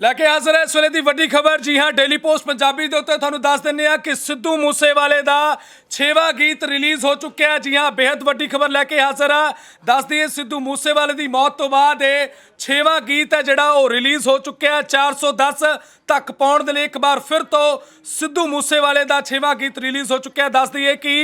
ਲੈ ਕੇ ਹਾਜ਼ਰ ਹੈ ਇਸ ਵੇਲੇ ਦੀ ਵੱਡੀ ਖਬਰ। ਜੀ ਹਾਂ ਡੇਲੀ ਪੋਸਟ ਪੰਜਾਬੀ ਦੇ ਉੱਤੇ ਤੁਹਾਨੂੰ ਦੱਸ ਦਿੰਨੇ ਆ ਕਿ ਸਿੱਧੂ ਮੂਸੇਵਾਲੇ ਦਾ 6ਵਾਂ ਗੀਤ ਰਿਲੀਜ਼ ਹੋ ਚੁੱਕਿਆ ਹੈ। ਜੀ ਹਾਂ ਬੇहद ਵੱਡੀ ਖਬਰ ਲੈ ਕੇ ਹਾਜ਼ਰ ਆ ਦੱਸ ਦਈਏ, ਸਿੱਧੂ ਮੂਸੇਵਾਲੇ ਦੀ ਮੌਤ ਤੋਂ ਬਾਅਦ ਇਹ 6ਵਾਂ ਗੀਤ ਹੈ ਜਿਹੜਾ ਉਹ ਰਿਲੀਜ਼ ਹੋ ਚੁੱਕਿਆ ਹੈ। 410 ਤੱਕ ਪਹੁੰਚਣ ਦੇ ਲਈ ਇੱਕ ਵਾਰ ਫਿਰ ਤੋਂ ਸਿੱਧੂ ਮੂਸੇਵਾਲੇ ਦਾ 6ਵਾਂ ਗੀਤ ਰਿਲੀਜ਼ ਹੋ ਚੁੱਕਿਆ ਹੈ। ਦੱਸ ਦਈਏ ਕਿ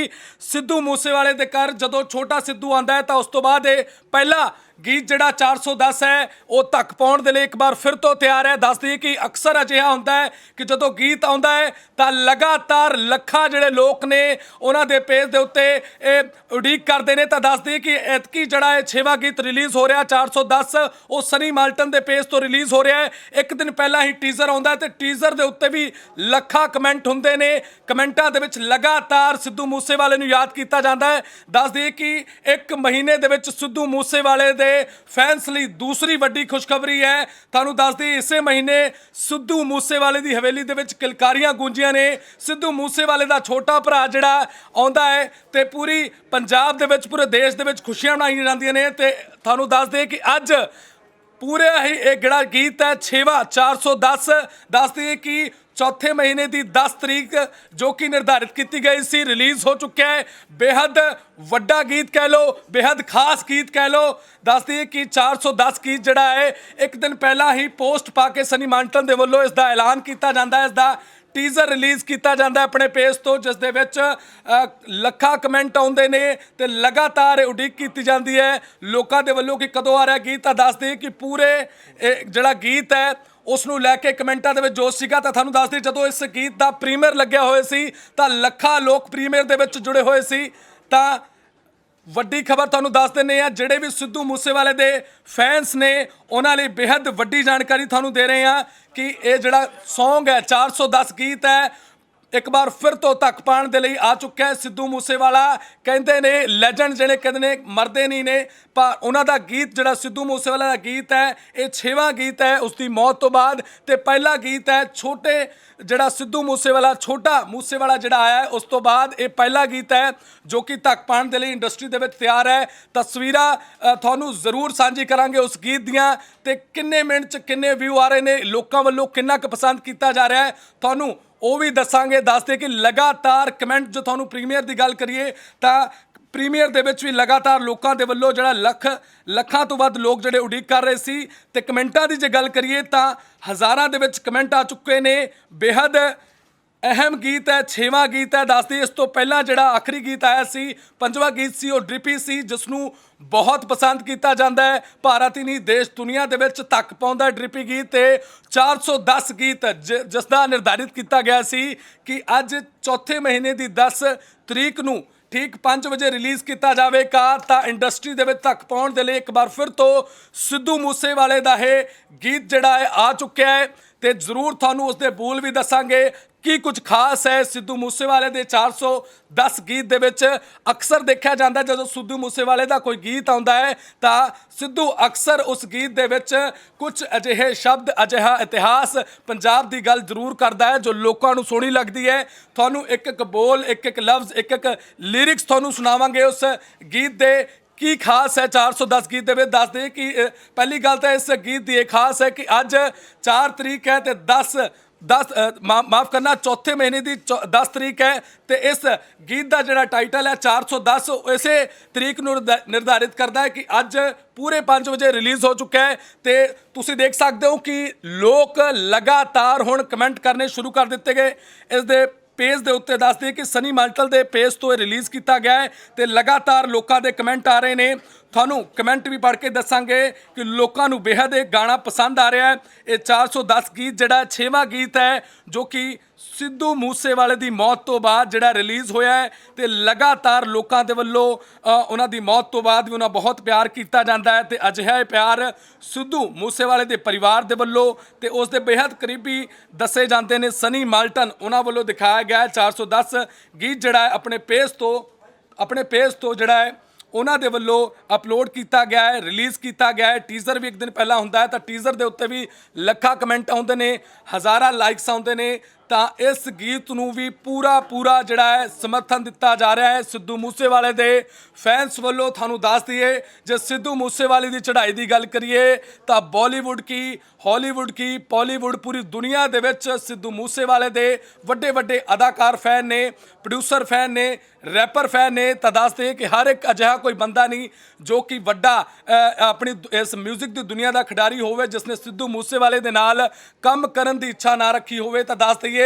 ਸਿੱਧੂ ਮੂਸੇਵਾਲੇ ਦੇ ਘਰ ਜਦੋਂ ਛੋਟਾ ਸਿੱਧੂ ਆਂਦਾ ਹੈ ਤਾਂ ਉਸ ਤੋਂ ਬਾਅਦ ਇਹ ਪਹਿਲਾ ਗੀਤ ਜਿਹੜਾ 410 ਹੈ, ਉਹ ਤੱਕ ਪਾਉਣ ਦੇ ਲਈ ਇੱਕ ਵਾਰ ਫਿਰ ਤੋਂ ਤਿਆਰ ਹੈ। ਦੱਸ ਦਈਏ ਕਿ ਅਕਸਰ ਅਜਿਹਾ ਹੁੰਦਾ ਹੈ ਕਿ ਜਦੋਂ ਗੀਤ ਆਉਂਦਾ ਹੈ, ਤਾਂ ਲਗਾਤਾਰ ਲੱਖਾਂ ਜਿਹੜੇ ਲੋਕ ਨੇ, ਉਹਨਾਂ ਦੇ ਪੇਜ ਦੇ ਉੱਤੇ ਇਹ ਉਡੀਕ ਕਰਦੇ ਨੇ। ਤਾਂ ਦੱਸ ਦਈਏ ਕਿ ਐਤਕੀ ਜਿਹੜਾ ਇਹ ਛੇਵਾਂ ਗੀਤ ਰਿਲੀਜ਼ ਹੋ ਰਿਹਾ 410 ਉਹ ਸਨੀ ਮਾਲਟਨ ਦੇ ਪੇਜ ਤੋਂ ਰਿਲੀਜ਼ ਹੋ ਰਿਹਾ ਹੈ। ਇੱਕ ਦਿਨ ਪਹਿਲਾਂ ਹੀ ਟੀਜ਼ਰ ਆਉਂਦਾ ਹੈ ਤੇ ਟੀਜ਼ਰ ਦੇ ਉੱਤੇ ਵੀ ਲੱਖਾਂ ਕਮੈਂਟ ਹੁੰਦੇ ਨੇ। ਕਮੈਂਟਾਂ ਦੇ ਵਿੱਚ ਲਗਾਤਾਰ ਸਿੱਧੂ ਮੂਸੇਵਾਲੇ ਨੂੰ ਯਾਦ ਕੀਤਾ ਜਾਂਦਾ ਹੈ। ਦੱਸ ਦਈਏ ਕਿ ਇੱਕ ਮਹੀਨੇ ਦੇ ਵਿੱਚ ਸਿੱਧੂ ਮੂਸੇਵਾਲੇ ਦੇ ਫੈਨਸ ਲਈ ਦੂਸਰੀ ਵੱਡੀ ਖੁਸ਼ਖਬਰੀ ਹੈ। ਤੁਹਾਨੂੰ ਦੱਸ ਇਸੇ ਮਹੀਨੇ ਸਿੱਧੂ ਮੂਸੇਵਾਲੇ ਦੀ ਹਵੇਲੀ ਦੇ ਵਿੱਚ ਕਿਲਕਾਰੀਆਂ ਗੂੰਜੀਆਂ ਨੇ। ਸਿੱਧੂ ਮੂਸੇਵਾਲੇ ਦਾ ਛੋਟਾ ਭਰਾ ਜਿਹੜਾ ਆਉਂਦਾ ਹੈ ਤੇ ਪੂਰੀ ਪੰਜਾਬ ਦੇ ਵਿੱਚ, ਪੂਰੇ ਦੇਸ਼ ਦੇ ਵਿੱਚ ਖੁਸ਼ੀਆਂ ਮਨਾਈਆਂ ਜਾਂਦੀਆਂ ਨੇ ਤੇ ਤੁਹਾਨੂੰ ਦੱਸਦੇ ਕਿ ਅੱਜ ਪੂਰਾ ਹੀ ਇਹ ਜਿਹੜਾ ਗੀਤ ਹੈ 6ਵਾਂ 410 ਦੱਸਦੀ ਹੈ ਕਿ ਚੌਥੇ ਮਹੀਨੇ ਦੀ 10 ਤਰੀਕ, ਜੋ ਕਿ ਨਿਰਧਾਰਿਤ ਕੀਤੀ ਗਈ ਸੀ, ਰਿਲੀਜ਼ ਹੋ ਚੁੱਕਿਆ ਹੈ। ਬੇहद ਵੱਡਾ ਗੀਤ ਕਹਿ ਲੋ ਬੇहद ਖਾਸ ਗੀਤ ਕਹਿ ਲੋ ਦੱਸ ਦਈਏ ਕਿ 410 ਗੀਤ ਜਿਹੜਾ ਹੈ, ਇੱਕ ਦਿਨ ਪਹਿਲਾਂ ਹੀ ਪੋਸਟ ਪਾ ਕੇ ਸਨੀ ਮਾਨਟਨ ਦੇ ਵੱਲੋਂ ਇਸ ਦਾ ਐਲਾਨ ਕੀਤਾ ਜਾਂਦਾ ਇਸ ਦਾ ਟੀਜ਼ਰ ਰਿਲੀਜ਼ ਕੀਤਾ ਜਾਂਦਾ ਆਪਣੇ ਪੇਜ ਤੋਂ, ਜਿਸ ਦੇ ਵਿੱਚ ਲੱਖਾਂ ਕਮੈਂਟ ਆਉਂਦੇ ਨੇ ਤੇ ਲਗਾਤਾਰ ਉਡੀਕ ਕੀਤੀ ਜਾਂਦੀ ਹੈ। ਲੋਕਾਂ ਦੇ ਵੱਲੋਂ ਕਿ ਕਦੋਂ ਆ ਰਿਹਾ ਗੀਤ, ਤਾਂ ਦੱਸ ਦੱਸਦੇ ਕਿ ਪੂਰੇ ਜਿਹੜਾ ਗੀਤ ਹੈ ਉਸ ਨੂੰ ਲੈ ਕੇ ਕਮੈਂਟਾਂ ਦੇ ਵਿੱਚ ਜੋਸ਼ ਸੀਗਾ। ਤਾਂ ਤੁਹਾਨੂੰ ਦੱਸਦੇ ਜਦੋਂ ਇਸ ਗੀਤ ਦਾ ਪ੍ਰੀਮੀਅਰ ਲੱਗਿਆ ਹੋਇਆ ਸੀ, ਤਾਂ ਲੱਖਾਂ ਲੋਕ ਪ੍ਰੀਮੀਅਰ ਦੇ ਵਿੱਚ ਜੁੜੇ ਹੋਏ ਸੀ। ਤਾਂ ਵੱਡੀ ਖਬਰ ਤੁਹਾਨੂੰ ਦੱਸ ਦਿੰਨੇ ਆ ਜਿਹੜੇ ਵੀ ਸਿੱਧੂ ਮੂਸੇਵਾਲੇ ਦੇ ਫੈਨਸ ਨੇ, ਉਹਨਾਂ ਲਈ ਬੇहद ਵੱਡੀ ਜਾਣਕਾਰੀ ਤੁਹਾਨੂੰ ਦੇ ਰਹੇ ਆ ਕਿ ਇਹ ਜਿਹੜਾ Song ਹੈ 410 ਗੀਤ ਹੈ ਇੱਕ ਵਾਰ ਫਿਰ ਤੋਂ ਤੱਕ ਪਾਣ ਦੇ ਲਈ ਆ ਚੁੱਕਾ ਹੈ ਸਿੱਧੂ ਮੂਸੇਵਾਲਾ। ਕਹਿੰਦੇ ਨੇ ਲੈਜੈਂਡ ਜਿਹੜੇ ਕਹਿੰਦੇ ਨੇ, ਮਰਦੇ ਨਹੀਂ ਨੇ। ਪਰ ਉਹਨਾਂ ਦਾ ਗੀਤ ਜਿਹੜਾ ਸਿੱਧੂ ਮੂਸੇਵਾਲਾ ਦਾ ਗੀਤ ਹੈ, ਇਹ 6ਵਾਂ ਗੀਤ ਹੈ ਉਸ ਦੀ ਮੌਤ ਤੋਂ ਬਾਅਦ। ਤੇ ਪਹਿਲਾ ਗੀਤ ਹੈ, ਛੋਟੇ ਜਿਹੜਾ ਸਿੱਧੂ ਮੂਸੇਵਾਲਾ, ਛੋਟਾ ਮੂਸੇਵਾਲਾ ਜਿਹੜਾ ਆਇਆ ਉਸ ਤੋਂ ਬਾਅਦ ਇਹ ਪਹਿਲਾ ਗੀਤ ਹੈ, ਜੋ ਕਿ ਤੱਕ ਪਾਣ ਦੇ ਲਈ ਇੰਡਸਟਰੀ ਦੇ ਵਿੱਚ ਤਿਆਰ ਹੈ। ਤਸਵੀਰਾਂ ਤੁਹਾਨੂੰ ਜ਼ਰੂਰ ਸਾਂਝੀ ਕਰਾਂਗੇ ਉਸ ਗੀਤ ਦੀਆਂ। ਤੇ ਕਿੰਨੇ ਮਿੰਟ ਚ ਕਿੰਨੇ ਵਿਊ ਆ ਰਹੇ ਨੇ, ਲੋਕਾਂ ਵੱਲੋਂ ਕਿੰਨਾ ਕੁ ਪਸੰਦ ਕੀਤਾ ਜਾ ਰਿਹਾ ਹੈ, ਤੁਹਾਨੂੰ ਉਹ ਵੀ ਦੱਸਾਂਗੇ, ਦੱਸਦੇ ਕਿ ਲਗਾਤਾਰ ਕਮੈਂਟ ਜੋ ਤੁਹਾਨੂੰ ਪ੍ਰੀਮੀਅਰ ਦੀ ਗੱਲ ਕਰੀਏ ਤਾਂ ਪ੍ਰੀਮੀਅਰ ਦੇ ਵਿੱਚ ਵੀ ਲਗਾਤਾਰ ਲੋਕਾਂ ਦੇ ਵੱਲੋਂ ਜਿਹੜਾ ਲੱਖ, ਲੱਖਾਂ ਤੋਂ ਵੱਧ ਲੋਕ ਜਿਹੜੇ ਉਡੀਕ ਕਰ ਰਹੇ ਸੀ ਤੇ ਕਮੈਂਟਾਂ ਦੀ ਜੇ ਗੱਲ ਕਰੀਏ ਤਾਂ ਹਜ਼ਾਰਾਂ ਦੇ ਵਿੱਚ ਕਮੈਂਟ ਆ ਚੁੱਕੇ ਨੇ। ਬੇहद ਅਹਿਮ ਗੀਤ ਹੈ, ਛੇਵਾਂ ਗੀਤ ਹੈ। ਦੱਸਦੀ ਇਸ ਤੋਂ ਪਹਿਲਾਂ ਜਿਹੜਾ ਆਖਰੀ ਗੀਤ ਆਇਆ ਸੀ, ਪੰਜਵਾਂ ਗੀਤ ਸੀ, ਉਹ ਡ੍ਰਿਪੀ ਸੀ ਜਿਸ ਨੂੰ ਬਹੁਤ ਪਸੰਦ ਕੀਤਾ ਜਾਂਦਾ ਹੈ। ਭਾਰਤ ਹੀ ਨਹੀਂ, ਦੇਸ਼, ਦੁਨੀਆ ਦੇ ਵਿੱਚ ਤੱਕ ਪਾਉਂਦਾ ਹੈ ਡ੍ਰਿਪੀ ਗੀਤ ਤੇ। 410 ਗੀਤ ਜ- ਜਿਸ ਦਾ ਨਿਰਧਾਰਿਤ ਕੀਤਾ ਗਿਆ ਸੀ ਕਿ ਅੱਜ ਚੌਥੇ ਮਹੀਨੇ ਦੀ 10 ਤਰੀਕ ਨੂੰ ਠੀਕ 5 ਵਜੇ ਰਿਲੀਜ਼ ਕੀਤਾ ਜਾਵੇਗਾ, ਤਾਂ ਇੰਡਸਟਰੀ ਦੇ ਵਿੱਚ ਤੱਕ ਪਹੁੰਚ ਦੇ ਲਈ ਇੱਕ ਵਾਰ ਫਿਰ ਤੋਂ ਸਿੱਧੂ ਮੂਸੇਵਾਲੇ ਦਾ ਇਹ ਗੀਤ ਜਿਹੜਾ ਹੈ ਆ ਚੁੱਕਿਆ ਹੈ ਤੇ ਜ਼ਰੂਰ ਤੁਹਾਨੂੰ ਉਸ ਦੇ ਬੋਲ ਵੀ ਦੱਸਾਂਗੇ। ਕੀ ਕੁਝ ਖਾਸ ਹੈ ਸਿੱਧੂ ਮੂਸੇਵਾਲੇ ਦੇ? 410 ਗੀਤ ਦੇ ਵਿੱਚ ਅਕਸਰ ਦੇਖਿਆ ਜਾਂਦਾ, ਜਦੋਂ ਸਿੱਧੂ ਮੂਸੇਵਾਲੇ ਦਾ ਕੋਈ ਗੀਤ ਆਉਂਦਾ ਹੈ, ਤਾਂ ਸਿੱਧੂ ਅਕਸਰ ਉਸ ਗੀਤ ਦੇ ਵਿੱਚ ਕੁਝ ਅਜਿਹੇ ਸ਼ਬਦ, ਅਜਿਹਾ ਇਤਿਹਾਸ ਪੰਜਾਬ ਦੀ ਗੱਲ ਜ਼ਰੂਰ ਕਰਦਾ ਹੈ, ਜੋ ਲੋਕਾਂ ਨੂੰ ਸੋਹਣੀ ਲੱਗਦੀ ਹੈ। ਤੁਹਾਨੂੰ ਇੱਕ ਇੱਕ ਬੋਲ, ਇੱਕ ਇੱਕ ਲਫ਼ਜ਼, ਇੱਕ ਇੱਕ ਲਿਰਿਕਸ ਤੁਹਾਨੂੰ ਸੁਣਾਵਾਂਗੇ ਉਸ ਗੀਤ ਦੇ। ਕੀ ਖਾਸ ਹੈ 410 ਗੀਤ ਦੇ ਵਿੱਚ? ਦੱਸ ਦੱਸਦੇ ਕਿ ਪਹਿਲੀ ਗੱਲ ਤਾਂ ਇਸ ਗੀਤ ਦੀ ਇਹ ਖਾਸ ਹੈ ਕਿ ਅੱਜ 4 ਤਰੀਕ ਹੈ ਤੇ 10 10 ਮਾਫ ਕਰਨਾ, ਚੌਥੇ ਮਹੀਨੇ ਦੀ 10 ਤਰੀਕ ਹੈ ਤੇ ਇਸ ਗੀਤ ਦਾ ਜਿਹੜਾ ਟਾਈਟਲ ਹੈ 410 ਉਹ ਇਸੇ ਤਰੀਕ ਨੂੰ ਨਿਰਧਾ- ਨਿਰਧਾਰਿਤ ਕਰਦਾ ਹੈ ਕਿ ਅੱਜ ਪੂਰੇ 5 ਵਜੇ ਰਿਲੀਜ਼ ਹੋ ਚੁੱਕਾ ਹੈ ਤੇ ਤੁਸੀਂ ਦੇਖ ਸਕਦੇ ਹੋ ਕਿ ਲੋਕ ਲਗਾਤਾਰ ਹੁਣ ਕਮੈਂਟ ਕਰਨੇ ਸ਼ੁਰੂ ਕਰ ਦਿੱਤੇ ਗਏ। ਇਸ ਦੇ ਪੇਜ ਦੇ ਉੱਤੇ ਦੱਸਦੇ ਕਿ ਸਨੀ ਮਾਲਟਲ ਦੇ ਪੇਜ ਤੋਂ ਇਹ ਰਿਲੀਜ਼ ਕੀਤਾ ਗਿਆ ਹੈ ਤੇ ਲਗਾਤਾਰ ਲੋਕਾਂ ਦੇ ਕਮੈਂਟ ਆ ਰਹੇ ਨੇ। ਤੁਹਾਨੂੰ ਕਮੈਂਟ ਵੀ ਪੜ੍ਹ ਕੇ ਦੱਸਾਂਗੇ ਕਿ ਲੋਕਾਂ ਨੂੰ ਬੇहद ਇਹ ਗਾਣਾ ਪਸੰਦ ਆ ਰਿਹਾ ਹੈ। ਇਹ 410 ਗੀਤ ਜਿਹੜਾ 6ਵਾਂ ਗੀਤ ਹੈ, ਜੋ ਕਿ ਸਿੱਧੂ ਮੂਸੇਵਾਲੇ ਦੀ ਮੌਤ ਤੋਂ ਬਾਅਦ ਜਿਹੜਾ ਰਿਲੀਜ਼ ਹੋਇਆ ਹੈ ਤੇ ਲਗਾਤਾਰ ਲੋਕਾਂ ਦੇ ਵੱਲੋਂ ਉਹਨਾਂ ਦੀ ਮੌਤ ਤੋਂ ਬਾਅਦ ਵੀ ਉਹਨਾਂ ਬਹੁਤ ਪਿਆਰ ਕੀਤਾ ਜਾਂਦਾ ਹੈ ਤੇ ਅਜਿਹਾ ਇਹ ਪਿਆਰ ਸਿੱਧੂ ਮੂਸੇਵਾਲੇ ਦੇ ਪਰਿਵਾਰ ਦੇ ਵੱਲੋਂ ਤੇ ਉਸ ਦੇ ਬੇहद ਕਰੀਬੀ ਦੱਸੇ ਜਾਂਦੇ ਨੇ ਸਨੀ ਮਾਲਟਨ, ਉਹਨਾਂ ਵੱਲੋਂ ਦਿਖਾਇਆ ਗਿਆ 410 ਗੀਤ ਜਿਹੜਾ ਆਪਣੇ ਪੇਜ ਤੋਂ, ਆਪਣੇ ਪੇਜ ਤੋਂ ਜਿਹੜਾ ਹੈ ਉਹਨਾਂ ਦੇ ਵੱਲੋਂ ਅਪਲੋਡ ਕੀਤਾ ਗਿਆ ਹੈ ਰਿਲੀਜ਼ ਕੀਤਾ ਗਿਆ ਹੈ। ਟੀਜ਼ਰ ਵੀ ਇੱਕ ਦਿਨ ਪਹਿਲਾਂ ਹੁੰਦਾ ਹੈ, ਤਾਂ ਟੀਜ਼ਰ ਦੇ ਉੱਤੇ ਵੀ ਲੱਖਾਂ ਕਮੈਂਟ ਆਉਂਦੇ ਨੇ, ਹਜ਼ਾਰਾਂ ਲਾਈਕਸ ਆਉਂਦੇ ਨੇ। ਤਾਂ ਇਸ ਗੀਤ ਨੂੰ ਵੀ ਪੂਰਾ ਪੂਰਾ ਜਿਹੜਾ ਹੈ ਸਮਰਥਨ ਦਿੱਤਾ ਜਾ ਰਿਹਾ ਹੈ। ਸਿੱਧੂ ਮੂਸੇਵਾਲੇ ਦੇ ਫੈਨਸ ਵੱਲੋਂ ਤੁਹਾਨੂੰ ਦੱਸ ਦਈਏ, ਜੇ ਸਿੱਧੂ ਮੂਸੇਵਾਲੇ ਦੀ ਚੜ੍ਹਾਈ ਦੀ ਗੱਲ ਕਰੀਏ, ਤਾਂ ਬਾਲੀਵੁੱਡ ਕੀ, ਹਾਲੀਵੁੱਡ ਕੀ ਪਾਲੀਵੁੱਡ ਪੂਰੀ ਦੁਨੀਆ ਦੇ ਵਿੱਚ ਸਿੱਧੂ ਮੂਸੇਵਾਲੇ ਦੇ ਵੱਡੇ ਵੱਡੇ ਅਦਾਕਾਰ ਫੈਨ ਨੇ ਪ੍ਰੋਡਿਊਸਰ ਫੈਨ ਨੇ ਰੈਪਰ ਫੈਨ ਨੇ, ਤਾਂ ਦੱਸਦੇ ਕਿ ਹਰ ਇੱਕ ਅਜਿਹਾ ਕੋਈ ਬੰਦਾ ਨਹੀਂ ਜੋ ਕਿ ਵੱਡਾ ਆਪਣੀ ਇਸ 뮤직 ਦੀ ਦੁਨੀਆ ਦਾ ਖਿਡਾਰੀ ਹੋਵੇ ਜਿਸ ਨੇ ਸਿੱਧੂ ਮੂਸੇਵਾਲੇ ਦੇ ਨਾਲ ਕੰਮ ਕਰਨ ਦੀ ਇੱਛਾ ਨਾ ਰੱਖੀ ਹੋਵੇ, ਤਾਂ ਦੱਸ ਦਈਏ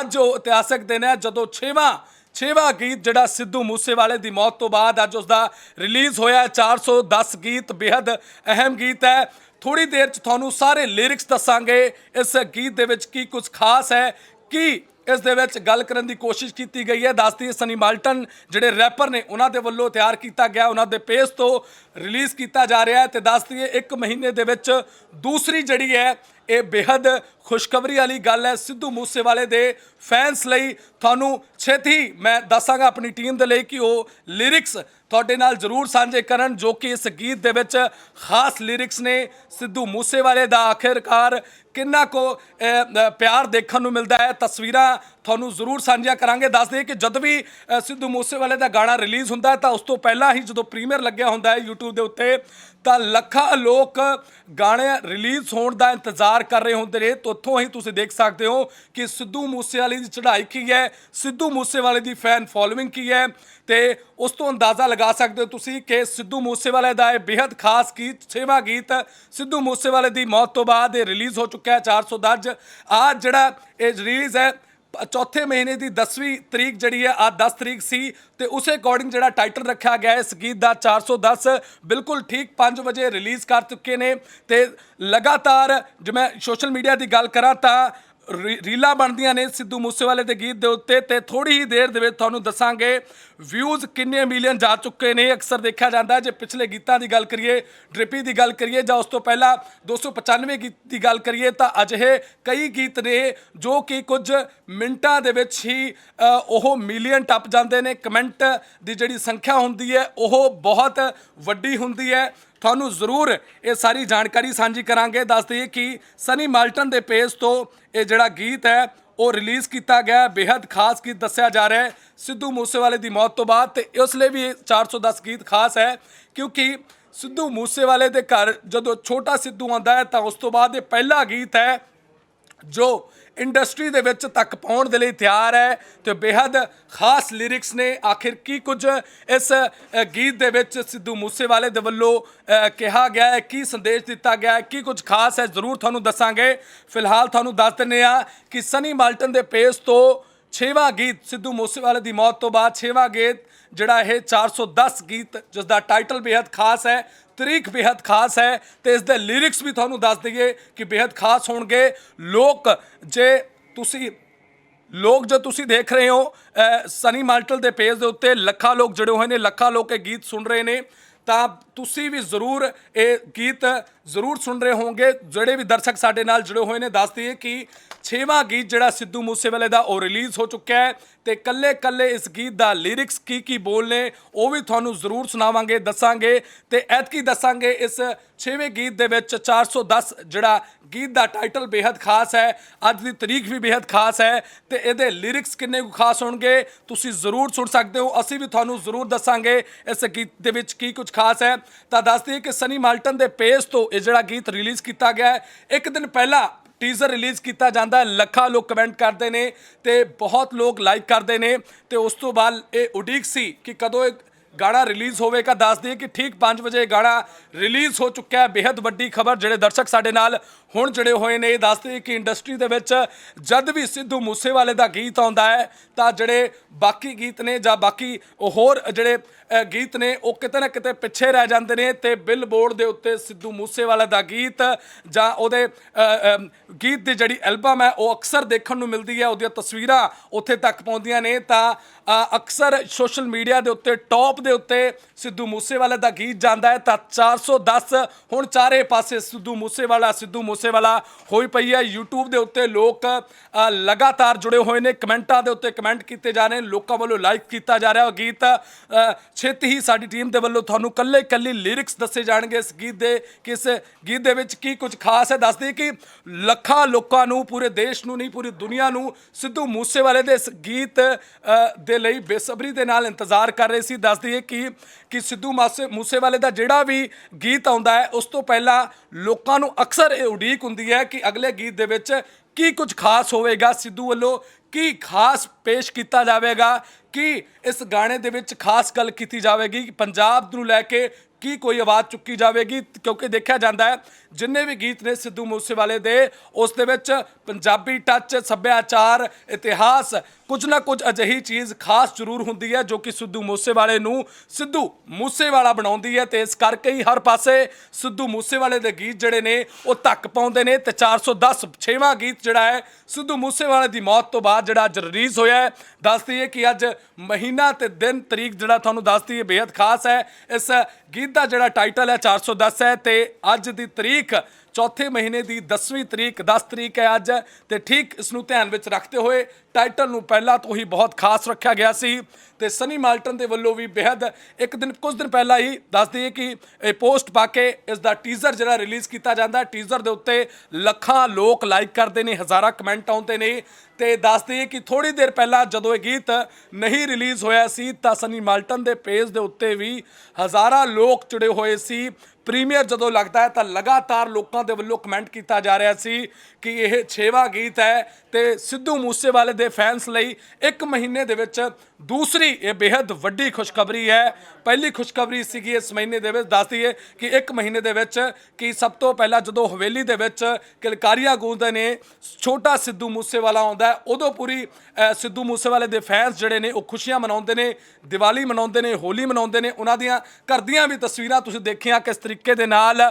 ਅੱਜ ਉਹ ਇਤਿਹਾਸਕ ਦਿਨ ਹੈ, ਜਦੋਂ 6ਵਾਂ ਛੇਵਾਂ ਗੀਤ ਜਿਹੜਾ ਸਿੱਧੂ ਮੂਸੇਵਾਲੇ ਦੀ ਮੌਤ ਤੋਂ ਬਾਅਦ ਅੱਜ ਉਸ ਦਾ ਰਿਲੀਜ਼ ਹੋਇਆ ਹੈ। 410 ਗੀਤ ਬੇहद ਅਹਿਮ ਗੀਤ ਹੈ। ਥੋੜੀ ਦੇਰ ਚ ਤੁਹਾਨੂੰ ਸਾਰੇ ਲਿਰਿਕਸ ਦੱਸਾਂਗੇ। ਇਸ ਗੀਤ ਦੇ ਵਿੱਚ ਕੀ ਕੁਝ ਖਾਸ ਹੈ, ਕੀ ਇਸ ਦੇ ਵਿੱਚ ਗੱਲ ਕਰਨ ਦੀ ਕੋਸ਼ਿਸ਼ ਕੀਤੀ ਗਈ ਹੈ। ਦੱਸਦੀ ਸਨੀ ਮਾਲਟਨ ਜਿਹੜੇ ਰੈਪਰ ਨੇ, ਉਹਨਾਂ ਦੇ ਵੱਲੋਂ ਤਿਆਰ ਕੀਤਾ ਗਿਆ, ਉਹਨਾਂ ਦੇ ਪੇਜ ਤੋਂ ਰਿਲੀਜ਼ ਕੀਤਾ ਜਾ ਰਿਹਾ ਹੈ ਤੇ ਦੱਸਦੀ ਇੱਕ ਮਹੀਨੇ ਦੇ ਵਿੱਚ ਦੂਸਰੀ ਜਿਹੜੀ ਹੈ, ਇਹ ਬੇहद ਖੁਸ਼ਖਬਰੀ ਵਾਲੀ ਗੱਲ ਹੈ। ਸਿੱਧੂ ਮੂਸੇਵਾਲੇ ਦੇ ਫੈਨਸ ਲਈ ਤੁਹਾਨੂੰ ਛੇਤੀ ਮੈਂ ਦੱਸਾਂਗਾ ਆਪਣੀ ਟੀਮ ਦੇ ਲਈ ਕਿ ਉਹ ਲਿਰਿਕਸ ਤੁਹਾਡੇ ਨਾਲ ਜ਼ਰੂਰ ਸਾਂਝੇ ਕਰਨ ਜੋ ਕਿ ਇਸ ਗੀਤ ਦੇ ਵਿੱਚ ਖਾਸ ਲਿਰਿਕਸ ਨੇ। ਸਿੱਧੂ ਮੂਸੇਵਾਲੇ ਦਾ ਆਖਿਰਕਾਰ ਕਿੰਨਾ ਕੋ ਪਿਆਰ ਦੇਖਣ ਨੂੰ ਮਿਲਦਾ ਹੈ। ਤਸਵੀਰਾਂ ਤੁਹਾਨੂੰ ਜ਼ਰੂਰ ਸਾਂਝੀਆਂ ਕਰਾਂਗੇ। ਦੱਸ ਦਈਏ ਕਿ ਜਦ ਵੀ ਸਿੱਧੂ ਮੂਸੇਵਾਲੇ ਦਾ ਗਾਣਾ ਰਿਲੀਜ਼ ਹੁੰਦਾ ਤਾਂ ਉਸ ਤੋਂ ਪਹਿਲਾਂ ਹੀ ਜਦੋਂ ਪ੍ਰੀਮੀਅਰ ਲੱਗਿਆ ਹੁੰਦਾ ਹੈ YouTube ਦੇ ਉੱਤੇ ਤਾਂ ਲੱਖਾਂ ਲੋਕ ਗਾਣੇ ਰਿਲੀਜ਼ ਹੋਣ ਦਾ ਇੰਤਜ਼ਾਰ ਕਰ ਰਹੇ ਹੁੰਦੇ ਨੇ। ਤਾਂ ਉੱਥੋਂ ਹੀ ਤੁਸੀਂ ਦੇਖ ਸਕਦੇ ਹੋ ਕਿ ਸਿੱਧੂ ਮੂਸੇਵਾਲੇ ਦੀ ਚੜ੍ਹਾਈ ਕੀ ਹੈ, ਸਿੱਧੂ ਮੂਸੇਵਾਲੇ ਦੀ ਫੈਨ ਫੋਲੋਇੰਗ ਕੀ ਹੈ ਤੇ ਉਸ ਤੋਂ ਅੰਦਾਜ਼ਾ ਲਗਾ ਸਕਦੇ ਹੋ ਤੁਸੀਂ ਕਿ ਸਿੱਧੂ ਮੂਸੇਵਾਲੇ ਦਾ ਇਹ ਬੇहद ਖਾਸ ਗੀਤ, ਛੇਵਾਂ ਗੀਤ ਸਿੱਧੂ ਮੂਸੇਵਾਲੇ ਦੀ ਮੌਤ ਤੋਂ ਬਾਅਦ ਇਹ ਰਿਲੀਜ਼ ਹੋ ਚੁੱਕਾ ਹੈ 410 ਆ ਜਿਹੜਾ ਇਹ ਰਿਲੀਜ਼ ਹੈ ਚੌਥੇ ਮਹੀਨੇ ਦੀ 10ਵੀਂ ਤਰੀਕ ਜਿਹੜੀ ਹੈ ਆ 10 ਤਰੀਕ ਸੀ ਤੇ ਉਸੇ ਅਕੋਰਡਿੰਗ ਜਿਹੜਾ ਟਾਈਟਲ ਰੱਖਿਆ ਗਿਆ ਇਸ ਗੀਤ ਦਾ 410 ਬਿਲਕੁਲ ਠੀਕ 5 ਵਜੇ ਰਿਲੀਜ਼ ਕਰ ਚੁੱਕੇ ਨੇ ਤੇ ਲਗਾਤਾਰ ਜਿਵੇਂ ਸੋਸ਼ਲ ਮੀਡੀਆ ਦੀ ਗੱਲ ਕਰਾਂ ਤਾਂ ਰੀ- ਰੀਲਾਂ ਬਣਦੀਆਂ ਨੇ ਸਿੱਧੂ ਮੂਸੇਵਾਲੇ ਦੇ ਗੀਤ ਦੇ ਉੱਤੇ ਤੇ ਥੋੜੀ ਹੀ ਦੇਰ ਦੇ ਵਿੱਚ ਤੁਹਾਨੂੰ ਦੱਸਾਂਗੇ ਵਿਊਜ਼ ਕਿੰਨੇ ਮਿਲੀਅਨ ਜਾ ਚੁੱਕੇ ਨੇ, ਅਕਸਰ ਦੇਖਿਆ ਜਾਂਦਾ ਜੇ ਪਿਛਲੇ ਗੀਤਾਂ ਦੀ ਗੱਲ ਕਰੀਏ, ਡ੍ਰਿਪੀ ਦੀ ਗੱਲ ਕਰੀਏ ਜਾਂ ਉਸ ਤੋਂ ਪਹਿਲਾਂ 295 ਗੀਤ ਦੀ ਗੱਲ ਕਰੀਏ, ਤਾਂ ਅਜਿਹੇ ਕਈ ਗੀਤ ਨੇ ਜੋ ਕਿ ਕੁਝ ਮਿੰਟਾਂ ਦੇ ਵਿੱਚ ਹੀ ਉਹ ਮਿਲੀਅਨ ਟੱਪ ਜਾਂਦੇ ਨੇ। ਕਮੈਂਟ ਦੀ ਜਿਹੜੀ ਸੰਖਿਆ ਹੁੰਦੀ ਹੈ, ਉਹ ਬਹੁਤ ਵੱਡੀ ਹੁੰਦੀ ਹੈ। ਤੁਹਾਨੂੰ ਜ਼ਰੂਰ ਇਹ ਸਾਰੀ ਜਾਣਕਾਰੀ ਸਾਂਝੀ ਕਰਾਂਗੇ। ਦੱਸ ਦਈਏ ਕਿ ਸਨੀ ਮਾਲਟਨ ਦੇ ਪੇਜ ਤੋਂ ਇਹ ਜਿਹੜਾ ਗੀਤ ਹੈ ਉਹ ਰਿਲੀਜ਼ ਕੀਤਾ ਗਿਆ ਹੈ। ਬੇहद ਖਾਸ ਗੀਤ ਦੱਸਿਆ ਜਾ ਰਿਹਾ ਹੈ ਸਿੱਧੂ ਮੂਸੇਵਾਲੇ ਦੀ ਮੌਤ ਤੋਂ ਬਾਅਦ ਤੇ ਇਸ ਲਈ ਵੀ ਇਹ 410 ਗੀਤ ਖਾਸ ਹੈ, ਕਿਉਂਕਿ ਸਿੱਧੂ ਮੂਸੇਵਾਲੇ ਦੇ ਘਰ ਜਦੋਂ ਛੋਟਾ ਸਿੱਧੂ ਆਂਦਾ ਹੈ ਤਾਂ ਉਸ ਤੋਂ ਬਾਅਦ ਇਹ ਪਹਿਲਾ ਗੀਤ ਹੈ ਜੋ ਇੰਡਸਟਰੀ ਦੇ ਵਿੱਚ ਤੱਕ ਪਹੁੰਚਣ ਦੇ ਲਈ ਤਿਆਰ ਹੈ ਤੇ ਬੇहद ਖਾਸ ਲਿਰਿਕਸ ਨੇ। ਆਖਿਰ ਕੀ ਕੁਝ ਇਸ ਗੀਤ ਦੇ ਵਿੱਚ ਸਿੱਧੂ ਮੂਸੇਵਾਲੇ ਦੇ ਵੱਲੋਂ ਕਿਹਾ ਗਿਆ ਹੈ, ਕੀ ਸੰਦੇਸ਼ ਦਿੱਤਾ ਗਿਆ ਹੈ, ਕੀ ਕੁਝ ਖਾਸ ਹੈ, ਜ਼ਰੂਰ ਤੁਹਾਨੂੰ ਦੱਸਾਂਗੇ। ਫਿਲਹਾਲ ਤੁਹਾਨੂੰ ਦੱਸ ਦਿੰਨੇ ਆ ਕਿ ਸਨੀ ਮਾਲਟਨ ਦੇ ਪੇਜ ਤੋਂ ਛੇਵਾਂ ਗੀਤ ਸਿੱਧੂ ਮੂਸੇਵਾਲੇ ਦੀ ਮੌਤ ਤੋਂ ਬਾਅਦ ਛੇਵਾਂ ਗੀਤ, ਜਿਹੜਾ ਇਹ 410 ਗੀਤ ਜਿਸ ਦਾ ਟਾਈਟਲ ਬੇहद ਖਾਸ ਹੈ ਤਰੀਕ ਬੇहद ਖਾਸ ਹੈ ਤੇ ਇਸ ਦੇ ਲਿਰਿਕਸ ਵੀ ਤੁਹਾਨੂੰ ਦੱਸ ਦਈਏ ਕਿ ਬੇहद ਖਾਸ ਹੋਣਗੇ। ਲੋਕ ਜੇ ਤੁਸੀਂ, ਲੋਕ ਜੋ ਤੁਸੀਂ ਦੇਖ ਰਹੇ ਹੋ ਸਨੀ ਮਾਰਟਲ ਦੇ ਪੇਜ ਦੇ ਉੱਤੇ ਲੱਖਾਂ ਲੋਕ ਜੁੜੇ ਹੋਏ ਨੇ, ਲੱਖਾਂ ਲੋਕ ਇਹ ਗੀਤ ਸੁਣ ਰਹੇ ਨੇ। ਤਾਂ ਤੁਸੀਂ ਵੀ ਜ਼ਰੂਰ ਇਹ ਗੀਤ ਜ਼ਰੂਰ ਸੁਣ ਰਹੇ ਹੋਵੋਗੇ। ਜਿਹੜੇ ਵੀ ਦਰਸ਼ਕ ਸਾਡੇ ਨਾਲ ਜੁੜੇ ਹੋਏ ਨੇ, ਦੱਸ ਦਈਏ ਕਿ ਛੇਵਾਂ ਗੀਤ ਜਿਹੜਾ ਸਿੱਧੂ ਮੂਸੇਵਾਲੇ ਦਾ ਉਹ ਰਿਲੀਜ਼ ਹੋ ਚੁੱਕਿਆ ਹੈ ਤੇ ਕੱਲੇ ਕੱਲੇ ਇਸ ਗੀਤ ਦਾ ਲਿਰਿਕਸ ਕੀ ਕੀ ਬੋਲ ਨੇ, ਉਹ ਵੀ ਤੁਹਾਨੂੰ ਜ਼ਰੂਰ ਸੁਣਾਵਾਂਗੇ, ਦੱਸਾਂਗੇ ਤੇ ਐਤਕੀ ਦੱਸਾਂਗੇ ਇਸ ਛੇਵੇਂ ਗੀਤ ਦੇ ਵਿੱਚ 410 ਜਿਹੜਾ ਗੀਤ ਦਾ ਟਾਈਟਲ ਬੇहद ਖਾਸ ਹੈ, ਅੱਜ ਦੀ ਤਰੀਕ ਵੀ ਬੇहद ਖਾਸ ਹੈ ਤੇ ਇਹਦੇ ਲਿਰਿਕਸ ਕਿੰਨੇ ਕੁ ਖਾਸ ਹੋਣਗੇ, ਤੁਸੀਂ ਜ਼ਰੂਰ ਸੁਣ ਸਕਦੇ ਹੋ, ਅਸੀਂ ਵੀ ਤੁਹਾਨੂੰ ਜ਼ਰੂਰ ਦੱਸਾਂਗੇ ਇਸ ਗੀਤ ਦੇ ਵਿੱਚ ਕੀ ਕੁਝ ਖਾਸ ਹੈ। ਤਾਂ ਦੱਸ ਦਈਏ ਕਿ ਸਨੀ ਮਾਲਟਨ ਦੇ ਪੇਜ ਤੋਂ ਇਹ ਜਿਹੜਾ ਗੀਤ ਰਿਲੀਜ਼ ਕੀਤਾ ਗਿਆ ਇੱਕ ਦਿਨ ਪਹਿਲਾਂ ਟੀਜ਼ਰ ਰਿਲੀਜ਼ ਕੀਤਾ ਜਾਂਦਾ ਹੈ, ਲੱਖਾਂ ਲੋਕ ਕਮੈਂਟ ਕਰਦੇ ਨੇ ਤੇ ਬਹੁਤ ਲੋਕ ਲਾਈਕ ਕਰਦੇ ਨੇ ਤੇ ਉਸ ਤੋਂ ਬਾਅਦ ਇਹ ਉਡੀਕ ਸੀ ਕਿ ਕਦੋਂ ਇੱਕ ਗਾਣਾ ਰਿਲੀਜ਼ ਹੋਵੇਗਾ। ਦੱਸ ਦਈਏ ਕਿ ਠੀਕ 5 ਵਜੇ ਗਾਣਾ ਰਿਲੀਜ਼ ਹੋ ਚੁੱਕਿਆ ਹੈ। ਬੇहद ਵੱਡੀ ਖਬਰ ਜਿਹੜੇ ਦਰਸ਼ਕ ਸਾਡੇ ਨਾਲ ਹੁਣ ਜੁੜੇ ਹੋਏ ਨੇ। ਇਹ ਦੱਸ ਦਈਏ ਕਿ ਇੰਡਸਟਰੀ ਦੇ ਵਿੱਚ ਜਦ ਵੀ ਸਿੱਧੂ ਮੂਸੇਵਾਲੇ ਦਾ ਗੀਤ ਆਉਂਦਾ ਹੈ ਤਾਂ ਜਿਹੜੇ ਬਾਕੀ ਗੀਤ ਨੇ ਜਾਂ ਬਾਕੀ ਹੋਰ ਜਿਹੜੇ ਗੀਤ ਨੇ, ਉਹ ਕਿਤੇ ਨਾ ਕਿਤੇ ਪਿੱਛੇ ਰਹਿ ਜਾਂਦੇ ਨੇ ਤੇ ਬਿਲਬੋਰਡ ਦੇ ਉੱਤੇ ਸਿੱਧੂ ਮੂਸੇਵਾਲਾ ਦਾ ਗੀਤ ਜਾਂ ਉਹਦੇ ਗੀਤ ਦੀ ਜਿਹੜੀ ਐਲਬਮ ਹੈ, ਉਹ ਅਕਸਰ ਦੇਖਣ ਨੂੰ ਮਿਲਦੀ ਹੈ, ਉਹਦੀਆਂ ਤਸਵੀਰਾਂ ਉੱਥੇ ਤੱਕ ਪਹੁੰਚਦੀਆਂ ਨੇ ਤਾਂ ਅਕਸਰ ਸੋਸ਼ਲ ਮੀਡੀਆ ਦੇ ਉੱਤੇ ਟੌਪ ਦੇ ਉੱਤੇ ਸਿੱਧੂ ਮੂਸੇਵਾਲੇ ਦਾ ਗੀਤ ਜਾਂਦਾ ਹੈ ਤਾਂ 410 ਹੁਣ ਚਾਰੇ ਪਾਸੇ ਸਿੱਧੂ ਮੂਸੇਵਾਲਾ ਸਿੱਧੂ ਮੂਸੇਵਾਲਾ ਹੋਈ ਪਈ ਹੈ। YouTube ਦੇ ਉੱਤੇ ਲੋਕ ਲਗਾਤਾਰ ਜੁੜੇ ਹੋਏ ਨੇ, ਕਮੈਂਟਾਂ ਦੇ ਉੱਤੇ ਕਮੈਂਟ ਕੀਤੇ ਜਾ ਰਹੇ ਨੇ, ਲੋਕਾਂ ਵੱਲੋਂ ਲਾਈਕ ਕੀਤਾ ਜਾ ਰਿਹਾ ਉਹ ਗੀਤ ਛੇਤੀ ਹੀ ਸਾਡੀ ਟੀਮ ਦੇ ਵੱਲੋਂ ਤੁਹਾਨੂੰ ਕੱਲੇ ਕੱਲੀ ਲਿਰਿਕਸ ਦੱਸੇ ਜਾਣਗੇ ਇਸ ਗੀਤ ਦੇ ਕਿਸ ਗੀਤ ਦੇ ਵਿੱਚ ਕੀ ਕੁਝ ਖਾਸ ਹੈ। ਦੱਸਦੇ ਕਿ ਲੱਖਾਂ ਲੋਕਾਂ ਨੂੰ, ਪੂਰੇ ਦੇਸ਼ ਨੂੰ ਨਹੀਂ, ਪੂਰੀ ਦੁਨੀਆ ਨੂੰ ਸਿੱਧੂ ਮੂਸੇਵਾਲੇ ਦੇ ਇਸ ਗੀਤ ਦੇ ਲਈ ਬੇਸਬਰੀ ਦੇ ਨਾਲ ਇੰਤਜ਼ਾਰ ਕਰ ਰਹੇ ਸੀ। ਦੱਸਦੀ ਹੈ ਕਿ ਕਿ ਸਿੱਧੂ ਮਾਸੇ, ਮੂਸੇਵਾਲੇ ਦਾ ਜਿਹੜਾ ਵੀ ਗੀਤ ਆਉਂਦਾ ਹੈ, ਉਸ ਤੋਂ ਪਹਿਲਾਂ ਲੋਕਾਂ ਨੂੰ ਅਕਸਰ ਇਹ ਉਡੀਕ ਹੁੰਦੀ ਹੈ ਕਿ ਅਗਲੇ ਗੀਤ ਦੇ ਵਿੱਚ ਕੀ ਕੁਝ ਖਾਸ ਹੋਵੇਗਾ, ਸਿੱਧੂ ਵੱਲੋਂ ਕੀ ਖਾਸ ਪੇਸ਼ ਕੀਤਾ ਜਾਵੇਗਾ। ਕੀ ਇਸ ਗਾਣੇ ਦੇ ਵਿੱਚ ਖਾਸ ਗੱਲ ਕੀਤੀ ਜਾਵੇਗੀ? ਕਿ ਪੰਜਾਬ ਨੂੰ ਲੈ ਕੇ ਕੀ ਕੋਈ ਆਵਾਜ਼ ਚੁੱਕੀ ਜਾਵੇਗੀ? ਕਿਉਂਕਿ ਦੇਖਿਆ ਜਾਂਦਾ ਹੈ, ਜਿੰਨੇ ਵੀ ਗੀਤ ਨੇ ਸਿੱਧੂ ਮੂਸੇਵਾਲੇ ਦੇ, ਉਸ ਦੇ ਵਿੱਚ ਪੰਜਾਬੀ ਟੱਚ ਸੱਭਿਆਚਾਰ, ਇਤਿਹਾਸ, ਕੁਝ ਨਾ ਕੁਝ ਅਜਿਹੀ ਚੀਜ਼ ਖਾਸ ਜ਼ਰੂਰ ਹੁੰਦੀ ਹੈ ਜੋ ਕਿ ਸਿੱਧੂ ਮੂਸੇਵਾਲੇ ਨੂੰ ਸਿੱਧੂ ਮੂਸੇਵਾਲਾ ਬਣਾਉਂਦੀ ਹੈ ਤੇ ਇਸ ਕਰਕੇ ਹੀ ਹਰ ਪਾਸੇ ਸਿੱਧੂ ਮੂਸੇਵਾਲੇ ਦੇ ਗੀਤ ਜਿਹੜੇ ਨੇ, ਉਹ ਧੱਕ ਪਾਉਂਦੇ ਨੇ ਤੇ 410 ਛੇਵਾਂ ਗੀਤ ਜਿਹੜਾ ਹੈ, ਸਿੱਧੂ ਮੂਸੇਵਾਲੇ ਦੀ ਮੌਤ ਤੋਂ ਬਾਅਦ ਜਿਹੜਾ ਅੱਜ ਰਿਲੀਜ਼ ਹੋਇਆ ਹੈ। ਦੱਸਦੀ ਹੈ ਕਿ ਅੱਜ ਮਹੀਨਾ ਤੇ ਦਿਨ ਤਰੀਕ ਜਿਹੜਾ ਤੁਹਾਨੂੰ ਦੱਸਦੀ ਹੈ ਬੇहद ਖਾਸ ਹੈ। ਇਸ ਗੀਤ ਦਾ ਜਿਹੜਾ ਟਾਈਟਲ ਹੈ 410 ਹੈ ਤੇ ਅੱਜ ਦੀ ਤਰੀਕ ਚੌਥੇ ਮਹੀਨੇ ਦੀ 10ਵੀਂ ਤਰੀਕ 10 ਤਰੀਕ ਹੈ ਅੱਜ ਤੇ ਠੀਕ ਇਸ ਨੂੰ ਧਿਆਨ ਵਿੱਚ ਰੱਖਦੇ ਹੋਏ ਟਾਈਟਲ ਨੂੰ ਪਹਿਲਾਂ ਤੋਂ ਹੀ ਬਹੁਤ ਖਾਸ ਰੱਖਿਆ ਗਿਆ ਸੀ ਤੇ ਸਨੀ ਮਾਲਟਨ ਦੇ ਵੱਲੋਂ ਵੀ ਬੇहद ਇੱਕ ਦਿਨ, ਕੁਝ ਦਿਨ ਪਹਿਲਾਂ ਹੀ ਦੱਸ ਦਈਏ ਕਿ ਇਹ ਪੋਸਟ ਪਾ ਕੇ ਇਸ ਦਾ ਟੀਜ਼ਰ ਜਿਹੜਾ ਰਿਲੀਜ਼ ਕੀਤਾ ਜਾਂਦਾ ਟੀਜ਼ਰ ਦੇ ਉੱਤੇ ਲੱਖਾਂ ਲੋਕ ਲਾਈਕ ਕਰਦੇ ਨੇ, ਹਜ਼ਾਰਾਂ ਕਮੈਂਟ ਆਉਂਦੇ ਨੇ ਤੇ ਦੱਸ ਦਈਏ ਕਿ ਥੋੜੀ ਦੇਰ ਪਹਿਲਾਂ ਜਦੋਂ ਇਹ ਗੀਤ ਨਹੀਂ ਰਿਲੀਜ਼ ਹੋਇਆ ਸੀ ਤਾਂ ਸਨੀ ਮਾਲਟਨ ਦੇ ਪੇਜ ਦੇ ਉੱਤੇ ਵੀ ਹਜ਼ਾਰਾਂ ਲੋਕ ਜੁੜੇ ਹੋਏ ਸੀ। ਪ੍ਰੀਮੀਅਰ ਜਦੋਂ ਲੱਗਦਾ ਹੈ ਤਾਂ ਲਗਾਤਾਰ ਲੋਕਾਂ ਦੇ ਵੱਲੋਂ ਕਮੈਂਟ ਕੀਤਾ ਜਾ ਰਿਹਾ ਸੀ ਕਿ ਇਹ 6ਵਾਂ ਗੀਤ ਹੈ ਤੇ ਸਿੱਧੂ ਮੂਸੇਵਾਲੇ ਦੇ ਫੈਨਸ ਲਈ ਇੱਕ ਮਹੀਨੇ ਦੇ ਵਿੱਚ ਦੂਸਰੀ ਇਹ ਬੇहद ਵੱਡੀ ਖੁਸ਼ਖਬਰੀ ਹੈ। ਪਹਿਲੀ ਖੁਸ਼ਖਬਰੀ ਸੀਗੀ ਇਸ ਮਹੀਨੇ ਦੇ ਵਿੱਚ ਦੱਸਦੀ ਹੈ ਕਿ ਇੱਕ ਮਹੀਨੇ ਦੇ ਵਿੱਚ ਕਿ ਸਭ ਤੋਂ ਪਹਿਲਾਂ ਜਦੋਂ ਹਵੇਲੀ ਦੇ ਵਿੱਚ ਕਿਲਕਾਰੀਆਂ ਗੂੰਜਦੇ ਨੇ, ਛੋਟਾ ਸਿੱਧੂ ਮੂਸੇਵਾਲਾ ਆਉਂਦਾ ਉਦੋਂ ਪੂਰੀ ਸਿੱਧੂ ਮੂਸੇਵਾਲੇ ਦੇ ਫੈਨਸ ਜਿਹੜੇ ਨੇ ਉਹ ਖੁਸ਼ੀਆਂ ਮਨਾਉਂਦੇ ਨੇ, ਦੀਵਾਲੀ ਮਨਾਉਂਦੇ ਨੇ, ਹੋਲੀ ਮਨਾਉਂਦੇ ਨੇ, ਉਹਨਾਂ ਦੀਆਂ ਘਰ ਦੀਆਂ ਵੀ ਤਸਵੀਰਾਂ ਤੁਸੀਂ ਦੇਖੀਆਂ ਕਿਸ ਤਰੀਕੇ ਦੇ ਨਾਲ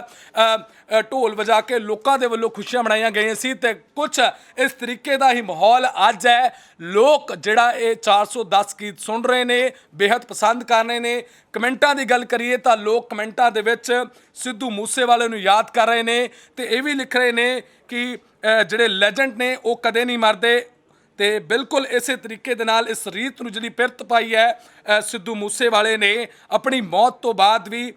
ਢੋਲ ਵਜਾ ਕੇ ਲੋਕਾਂ ਦੇ ਵੱਲੋਂ ਖੁਸ਼ੀਆਂ ਮਨਾਈਆਂ ਗਈਆਂ ਸੀ ਤੇ ਕੁਝ ਇਸ ਤਰੀਕੇ ਦਾ ਹੀ ਮਾਹੌਲ ਅੱਜ ਹੈ। ਲੋਕ ਜਿਹੜਾ ਇਹ 410 ਗੀਤ ਸੁਣ ਰਹੇ ਨੇ ਬੇहद ਪਸੰਦ ਕਰ ਰਹੇ ਨੇ ਕਮੈਂਟਾਂ ਦੀ ਗੱਲ ਕਰੀਏ ਤਾਂ ਲੋਕ ਕਮੈਂਟਾਂ ਦੇ ਵਿੱਚ ਸਿੱਧੂ ਮੂਸੇਵਾਲੇ ਨੂੰ ਯਾਦ ਕਰ ਰਹੇ ਨੇ ਤੇ ਇਹ ਵੀ ਲਿਖ ਰਹੇ ਨੇ ਕਿ ਜਿਹੜੇ ਲੈਜੈਂਡ ਨੇ ਉਹ ਕਦੇ ਨਹੀਂ ਮਰਦੇ ਤੇ ਬਿਲਕੁਲ ਇਸੇ ਤਰੀਕੇ ਦੇ ਨਾਲ ਇਸ ਰੀਤ ਨੂੰ ਜਿਹੜੀ ਪਿਰਤ ਪਾਈ ਹੈ ਸਿੱਧੂ ਮੂਸੇਵਾਲੇ ਨੇ, ਆਪਣੀ ਮੌਤ ਤੋਂ ਬਾਅਦ ਵੀ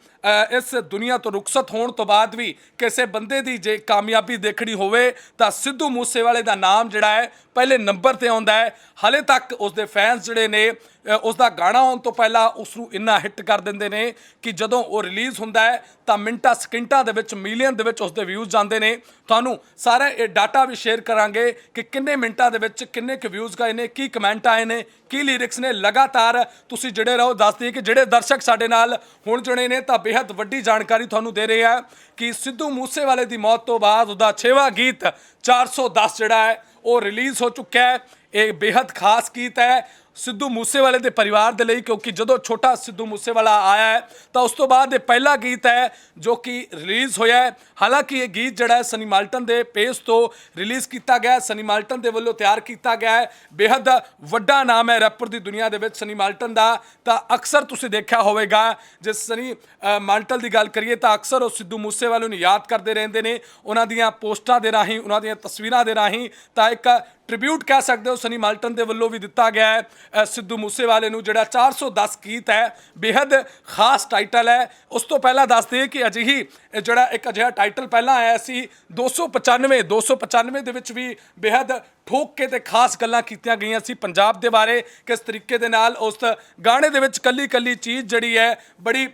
ਇਸ ਦੁਨੀਆ ਤੋਂ ਰੁਖਸਤ ਹੋਣ ਤੋਂ ਬਾਅਦ ਵੀ ਕਿਸੇ ਬੰਦੇ ਦੀ ਜੇ ਕਾਮਯਾਬੀ ਦੇਖਣੀ ਹੋਵੇ ਤਾਂ ਸਿੱਧੂ ਮੂਸੇਵਾਲੇ ਦਾ ਨਾਮ ਜਿਹੜਾ ਹੈ ਪਹਿਲੇ ਨੰਬਰ ਤੇ ਆਉਂਦਾ ਹੈ। ਹਾਲੇ ਤੱਕ ਉਸ ਦੇ ਫੈਨਸ ਜਿਹੜੇ ਨੇ ਅ, ਉਸ ਦਾ ਗਾਣਾ ਆਉਣ ਤੋਂ ਪਹਿਲਾਂ ਉਸ ਨੂੰ ਇੰਨਾ ਹਿੱਟ ਕਰ ਦਿੰਦੇ ਨੇ ਕਿ ਜਦੋਂ ਉਹ ਰਿਲੀਜ਼ ਹੁੰਦਾ ਹੈ ਤਾਂ ਮਿੰਟਾਂ ਸਕਿੰਟਾਂ ਦੇ ਵਿੱਚ ਮਿਲੀਅਨ ਦੇ ਵਿੱਚ ਉਸ ਦੇ ਵਿਊਜ਼ ਜਾਂਦੇ ਨੇ। ਤੁਹਾਨੂੰ ਸਾਰਾ ਇਹ ਡਾਟਾ ਵੀ ਸ਼ੇਅਰ ਕਰਾਂਗੇ ਕਿ ਕਿੰਨੇ ਮਿੰਟਾਂ ਦੇ ਵਿੱਚ ਕਿੰਨੇ ਕੁ ਵਿਊਜ਼ ਗਏ ਨੇ ਕੀ ਕਮੈਂਟ ਆਏ ਨੇ ਕੀ ਲਿਰਿਕਸ ਨੇ। ਲਗਾਤਾਰ ਤੁਸੀਂ ਜਿਹੜੇ ਰਹੋ ਦੱਸਦੇ ਕਿ ਜਿਹੜੇ ਦਰਸ਼ਕ ਸਾਡੇ ਨਾਲ ਹੁਣ ਜੁੜੇ ਨੇ ਤਾਂ ਬੇहद ਵੱਡੀ ਜਾਣਕਾਰੀ ਤੁਹਾਨੂੰ ਦੇ ਰਿਹਾ ਹਾਂ ਕਿ ਸਿੱਧੂ ਮੂਸੇਵਾਲੇ ਦੀ ਮੌਤ ਤੋਂ ਬਾਅਦ ਉਹਦਾ 6ਵਾਂ ਗੀਤ 410 ਜਿਹੜਾ ਹੈ, ਉਹ ਰਿਲੀਜ਼ ਹੋ ਚੁੱਕਿਆ ਹੈ। ਇਹ ਬੇहद ਖਾਸ ਗੀਤ ਹੈ। ਸਿੱਧੂ ਮੂਸੇਵਾਲੇ ਦੇ ਪਰਿਵਾਰ ਦੇ ਲਈ, ਕਿਉਂਕਿ ਜਦੋਂ ਛੋਟਾ ਸਿੱਧੂ ਮੂਸੇਵਾਲਾ ਆਇਆ ਹੈ, ਤਾਂ ਉਸ ਤੋਂ ਬਾਅਦ ਇਹ ਪਹਿਲਾ ਗੀਤ ਹੈ ਜੋ ਕਿ ਰਿਲੀਜ਼ ਹੋਇਆ ਹੈ। ਹਾਲਾਂਕਿ ਇਹ ਗੀਤ ਜਿਹੜਾ ਹੈ ਸਨੀ ਮਾਲਟਨ ਦੇ ਪੇਜ ਤੋਂ ਰਿਲੀਜ਼ ਕੀਤਾ ਗਿਆ ਹੈ। ਸਨੀ ਮਾਲਟਨ ਦੇ ਵੱਲੋਂ ਤਿਆਰ ਕੀਤਾ ਗਿਆ ਹੈ। ਬੇहद ਵੱਡਾ ਨਾਮ ਹੈ ਰੈਪਰ ਦੀ ਦੁਨੀਆ ਦੇ ਵਿੱਚ ਸਨੀ ਮਾਲਟਨ ਦਾ। ਤਾਂ ਅਕਸਰ ਤੁਸੀਂ ਦੇਖਿਆ ਹੋਵੇਗਾ, ਜੇ ਸਨੀ ਮਾਲਟਨ ਦੀ ਗੱਲ ਕਰੀਏ, ਤਾਂ ਅਕਸਰ ਉਹ ਸਿੱਧੂ ਮੂਸੇਵਾਲੇ ਨੂੰ ਯਾਦ ਕਰਦੇ ਰਹਿੰਦੇ ਨੇ। ਉਹਨਾਂ ਦੀਆਂ ਪੋਸਟਾਂ ਦੇ ਰਾਹੀਂ, ਉਹਨਾਂ ਦੀਆਂ ਤਸਵੀਰਾਂ ਦੇ ਰਾਹੀਂ, ਤਾਂ ਇੱਕ ਟ੍ਰਿਬਿਊਟ ਕਹਿ ਸਕਦੇ ਹੋ ਸਨੀ ਮਾਲਟਨ ਦੇ ਵੱਲੋਂ ਵੀ ਦਿੱਤਾ ਗਿਆ ਹੈ। ਸਿੱਧੂ ਮੂਸੇਵਾਲੇ ਨੂੰ ਜਿਹੜਾ 410 ਗੀਤ ਹੈ ਬੇहद ਖਾਸ ਟਾਈਟਲ ਹੈ। ਉਸ ਤੋਂ ਪਹਿਲਾਂ ਦੱਸ ਦਈਏ ਕਿ ਅਜਿਹੀ ਜਿਹੜਾ ਇੱਕ ਅਜਿਹਾ ਟਾਈਟਲ ਪਹਿਲਾਂ ਆਇਆ ਸੀ 295 295 ਦੇ ਵਿੱਚ ਵੀ ਬੇहद ਠੋਕ ਕੇ ਤੇ ਖਾਸ ਗੱਲਾਂ ਕੀਤੀਆਂ ਗਈਆਂ ਸੀ ਪੰਜਾਬ ਦੇ ਬਾਰੇ, ਕਿਸ ਤਰੀਕੇ ਦੇ ਨਾਲ ਉਸ ਗਾਣੇ ਦੇ ਵਿੱਚ ਕੱਲੀ ਕੱਲੀ ਚੀਜ਼ ਜਿਹੜੀ ਹੈ, ਬੜੀ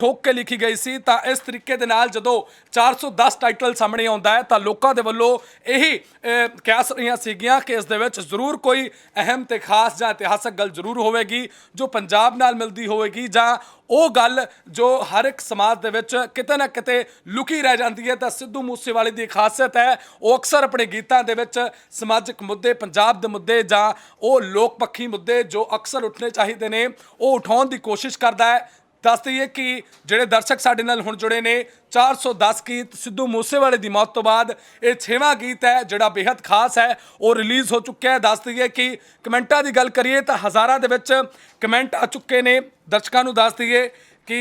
ਠੋਕ ਕੇ ਲਿਖੀ ਗਈ ਸੀ। ਤਾਂ ਇਸ ਤਰੀਕੇ ਦੇ ਨਾਲ ਜਦੋਂ 410 ਟਾਈਟਲ ਸਾਹਮਣੇ ਆਉਂਦਾ ਹੈ, ਤਾਂ ਲੋਕਾਂ ਦੇ ਵੱਲੋਂ ਇਹੀ ਕਹਿ ਰਹੀਆਂ ਸੀਗੀਆਂ ਕਿ ਇਸ ਦੇ ਵਿੱਚ ਜ਼ਰੂਰ ਕੋਈ ਅਹਿਮ ਤੇ ਖਾਸ ਜਾਂ ਇਤਿਹਾਸਕ ਗੱਲ ਜ਼ਰੂਰ ਹੋਵੇਗੀ, ਜੋ ਪੰਜਾਬ ਨਾਲ ਮਿਲਦੀ ਹੋਵੇਗੀ ਜਾਂ ਉਹ ਗੱਲ ਜੋ ਹਰ ਇੱਕ ਸਮਾਜ ਦੇ ਵਿੱਚ ਕਿਤੇ ਨਾ ਕਿਤੇ ਲੁਕੀ ਰਹਿ ਜਾਂਦੀ ਹੈ। ਤਾਂ ਸਿੱਧੂ ਮੂਸੇਵਾਲੇ ਦੀ ਖਾਸੀਅਤ ਹੈ, ਉਹ ਅਕਸਰ ਆਪਣੇ ਗੀਤਾਂ ਦੇ ਵਿੱਚ ਸਮਾਜਿਕ ਮੁੱਦੇ, ਪੰਜਾਬ ਦੇ ਮੁੱਦੇ ਜਾਂ ਉਹ ਲੋਕ ਪੱਖੀ ਮੁੱਦੇ ਜੋ ਅਕਸਰ ਉੱਠਣੇ ਚਾਹੀਦੇ ਨੇ, ਉਹ ਉਠਾਉਣ ਦੀ ਕੋਸ਼ਿਸ਼ ਕਰਦਾ ਹੈ। ਦੱਸ ਦਈਏ ਕਿ ਜਿਹੜੇ ਦਰਸ਼ਕ ਸਾਡੇ ਨਾਲ ਹੁਣ ਜੁੜੇ ਨੇ 410 ਗੀਤ ਸਿੱਧੂ ਮੂਸੇਵਾਲੇ ਦੀ ਮੌਤ ਤੋਂ ਬਾਅਦ ਇਹ 6ਵਾਂ ਗੀਤ ਹੈ ਜਿਹੜਾ ਬੇहद ਖਾਸ ਹੈ, ਉਹ ਰਿਲੀਜ਼ ਹੋ ਚੁੱਕਿਆ ਹੈ। ਦੱਸ ਦਈਏ ਕਿ ਕਮੈਂਟਾਂ ਦੀ ਗੱਲ ਕਰੀਏ ਤਾਂ ਹਜ਼ਾਰਾਂ ਦੇ ਵਿੱਚ ਕਮੈਂਟ ਆ ਚੁੱਕੇ ਨੇ। ਦਰਸ਼ਕਾਂ ਨੂੰ ਦੱਸ ਦਈਏ ਕਿ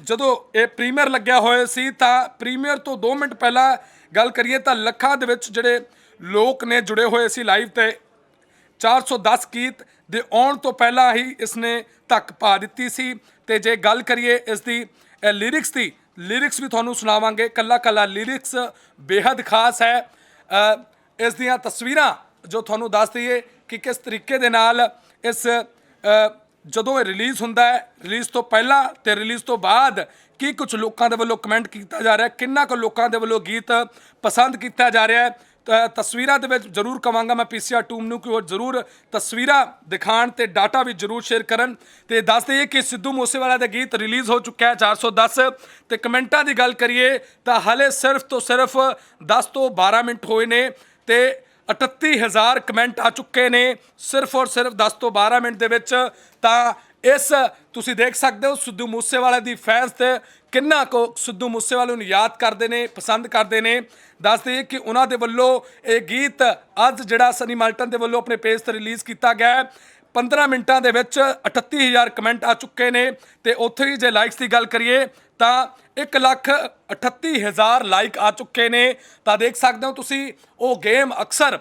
ਜਦੋਂ ਇਹ ਪ੍ਰੀਮੀਅਰ ਲੱਗਿਆ ਹੋਇਆ ਸੀ ਤਾਂ ਪ੍ਰੀਮੀਅਰ ਤੋਂ 2 ਮਿੰਟ ਪਹਿਲਾਂ ਗੱਲ ਕਰੀਏ ਤਾਂ ਲੱਖਾਂ ਦੇ ਵਿੱਚ ਜਿਹੜੇ ਲੋਕ ਨੇ ਜੁੜੇ ਹੋਏ ਸੀ ਲਾਈਵ ਤੇ 410 ਗੀਤ ਦੇ ਆਉਣ ਤੋਂ ਪਹਿਲਾਂ ਹੀ ਇਸ ਨੇ ਧੱਕ ਪਾ ਦਿੱਤੀ ਸੀ। ਤੇ ਜੇ ਗੱਲ ਕਰੀਏ ਇਸ ਦੀ ਲਿਰਿਕਸ ਦੀ ਲਿਰਿਕਸ ਵੀ ਤੁਹਾਨੂੰ ਸੁਣਾਵਾਂਗੇ, ਕੱਲਾ ਕੱਲਾ ਲਿਰਿਕਸ ਬੇहद ਖਾਸ ਹੈ। ਇਸ ਦੀਆਂ ਤਸਵੀਰਾਂ ਜੋ ਤੁਹਾਨੂੰ ਦੱਸ ਦਈਏ ਕਿ ਕਿਸ ਤਰੀਕੇ ਦੇ ਨਾਲ ਇਸ ਜਦੋਂ ਇਹ ਰਿਲੀਜ਼ ਹੁੰਦਾ ਹੈ ਰਿਲੀਜ਼ ਤੋਂ ਪਹਿਲਾਂ ਤੇ ਰਿਲੀਜ਼ ਤੋਂ ਬਾਅਦ ਕੀ ਕੁਝ ਲੋਕਾਂ ਦੇ ਵੱਲੋਂ ਕਮੈਂਟ ਕੀਤਾ ਜਾ ਰਿਹਾ ਹੈ ਕਿੰਨਾ ਕੁ ਲੋਕਾਂ ਦੇ ਵੱਲੋਂ ਗੀਤ ਪਸੰਦ ਕੀਤਾ ਜਾ ਰਿਹਾ ਹੈ ਤਸਵੀਰਾਂ ਦੇ ਵਿੱਚ ਜ਼ਰੂਰ ਕਵਾਂਗਾ ਮੈਂ ਪੀਸੀਆਰ ਟੂਮ ਨੂੰ ਕਿ ਉਹ ਜ਼ਰੂਰ ਤਸਵੀਰਾਂ ਦਿਖਾਣ ਤੇ ਡਾਟਾ ਵੀ ਜ਼ਰੂਰ ਸ਼ੇਅਰ ਕਰਨ ਤੇ ਦੱਸ ਦਈਏ ਕਿ ਸਿੱਧੂ ਮੂਸੇਵਾਲਾ ਦਾ ਗੀਤ ਰਿਲੀਜ਼ ਹੋ ਚੁੱਕਾ ਹੈ 410 ਤੇ ਕਮੈਂਟਾਂ ਦੀ ਗੱਲ ਕਰੀਏ ਤਾਂ ਹਲੇ ਸਿਰਫ ਤੋਂ ਸਿਰਫ 10 ਤੋਂ 12 ਮਿੰਟ ਹੋਏ ਨੇ ਤੇ 38000 ਕਮੈਂਟ ਆ ਚੁੱਕੇ ਨੇ ਸਿਰਫ ਔਰ ਸਿਰਫ 10 ਤੋਂ 12 ਮਿੰਟ ਦੇ ਵਿੱਚ ਤਾਂ ਇਸ ਤੁਸੀਂ ਦੇਖ ਸਕਦੇ ਹੋ ਸਿੱਧੂ ਮੂਸੇਵਾਲੇ ਦੀ ਫੈਨਸ ਤੇ ਕਿੰਨਾ ਕੋ ਸਿੱਧੂ ਮੂਸੇਵਾਲੇ ਨੂੰ ਯਾਦ ਕਰਦੇ ਨੇ, ਪਸੰਦ ਕਰਦੇ ਨੇ? ਦੱਸ ਦਈਏ ਕਿ ਉਹਨਾਂ ਦੇ ਵੱਲੋਂ ਇਹ ਗੀਤ ਅੱਜ ਜਿਹੜਾ ਸਨੀ ਮਾਲਟਨ ਦੇ ਵੱਲੋਂ ਆਪਣੇ ਪੇਜ ਤੇ ਰਿਲੀਜ਼ ਕੀਤਾ ਗਿਆ ਹੈ। 15 ਮਿੰਟਾਂ ਦੇ ਵਿੱਚ 38000 ਕਮੈਂਟ ਆ ਚੁੱਕੇ ਨੇ ਤੇ ਉੱਥੇ ਹੀ ਜੇ ਲਾਈਕਸ ਦੀ ਗੱਲ ਕਰੀਏ ਤਾਂ 1 ਲੱਖ 38000 ਲਾਈਕ ਆ ਚੁੱਕੇ ਨੇ। ਤਾਂ ਦੇਖ ਸਕਦੇ ਹੋ ਤੁਸੀਂ, ਉਹ ਗੇਮ ਅਕਸਰ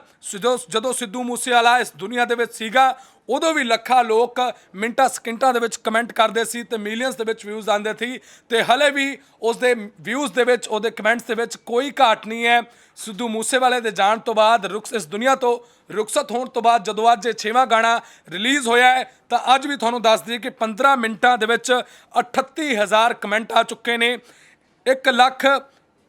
ਜਦੋਂ ਸਿੱਧੂ ਮੂਸੇਵਾਲਾ ਇਸ ਦੁਨੀਆ ਦੇ ਵਿੱਚ ਸੀਗਾ ਉਦੋਂ ਵੀ ਲੱਖਾਂ ਲੋਕ ਮਿੰਟਾਂ ਸਕਿੰਟਾਂ ਦੇ ਵਿੱਚ ਕਮੈਂਟ ਕਰਦੇ ਸੀ ਤੇ ਮਿਲੀਅਨਸ ਦੇ ਵਿੱਚ ਵਿਊਜ਼ ਆਉਂਦੇ ਸੀ ਤੇ ਹਲੇ ਵੀ ਉਸ ਦੇ ਵਿਊਜ਼ ਦੇ ਵਿੱਚ, ਉਹਦੇ ਕਮੈਂਟਸ ਦੇ ਵਿੱਚ ਕੋਈ ਘਾਟ ਨਹੀਂ ਹੈ। ਸਿੱਧੂ ਮੂਸੇਵਾਲੇ ਦੇ ਜਾਣ ਤੋਂ ਬਾਅਦ ਰੁਕਸ ਇਸ ਦੁਨੀਆ ਤੋਂ ਰੁਖਸਤ ਹੋਣ ਤੋਂ ਬਾਅਦ ਜਦੋਂ ਅੱਜ ਇਹ ਛੇਵਾਂ ਗਾਣਾ ਰਿਲੀਜ਼ ਹੋਇਆ ਹੈ, ਤਾਂ ਅੱਜ ਵੀ ਤੁਹਾਨੂੰ ਦੱਸ ਦਈਏ ਕਿ 15 ਮਿੰਟਾਂ ਦੇ ਵਿੱਚ 38000 ਕਮੈਂਟ ਆ ਚੁੱਕੇ ਨੇ। 1 ਲੱਖ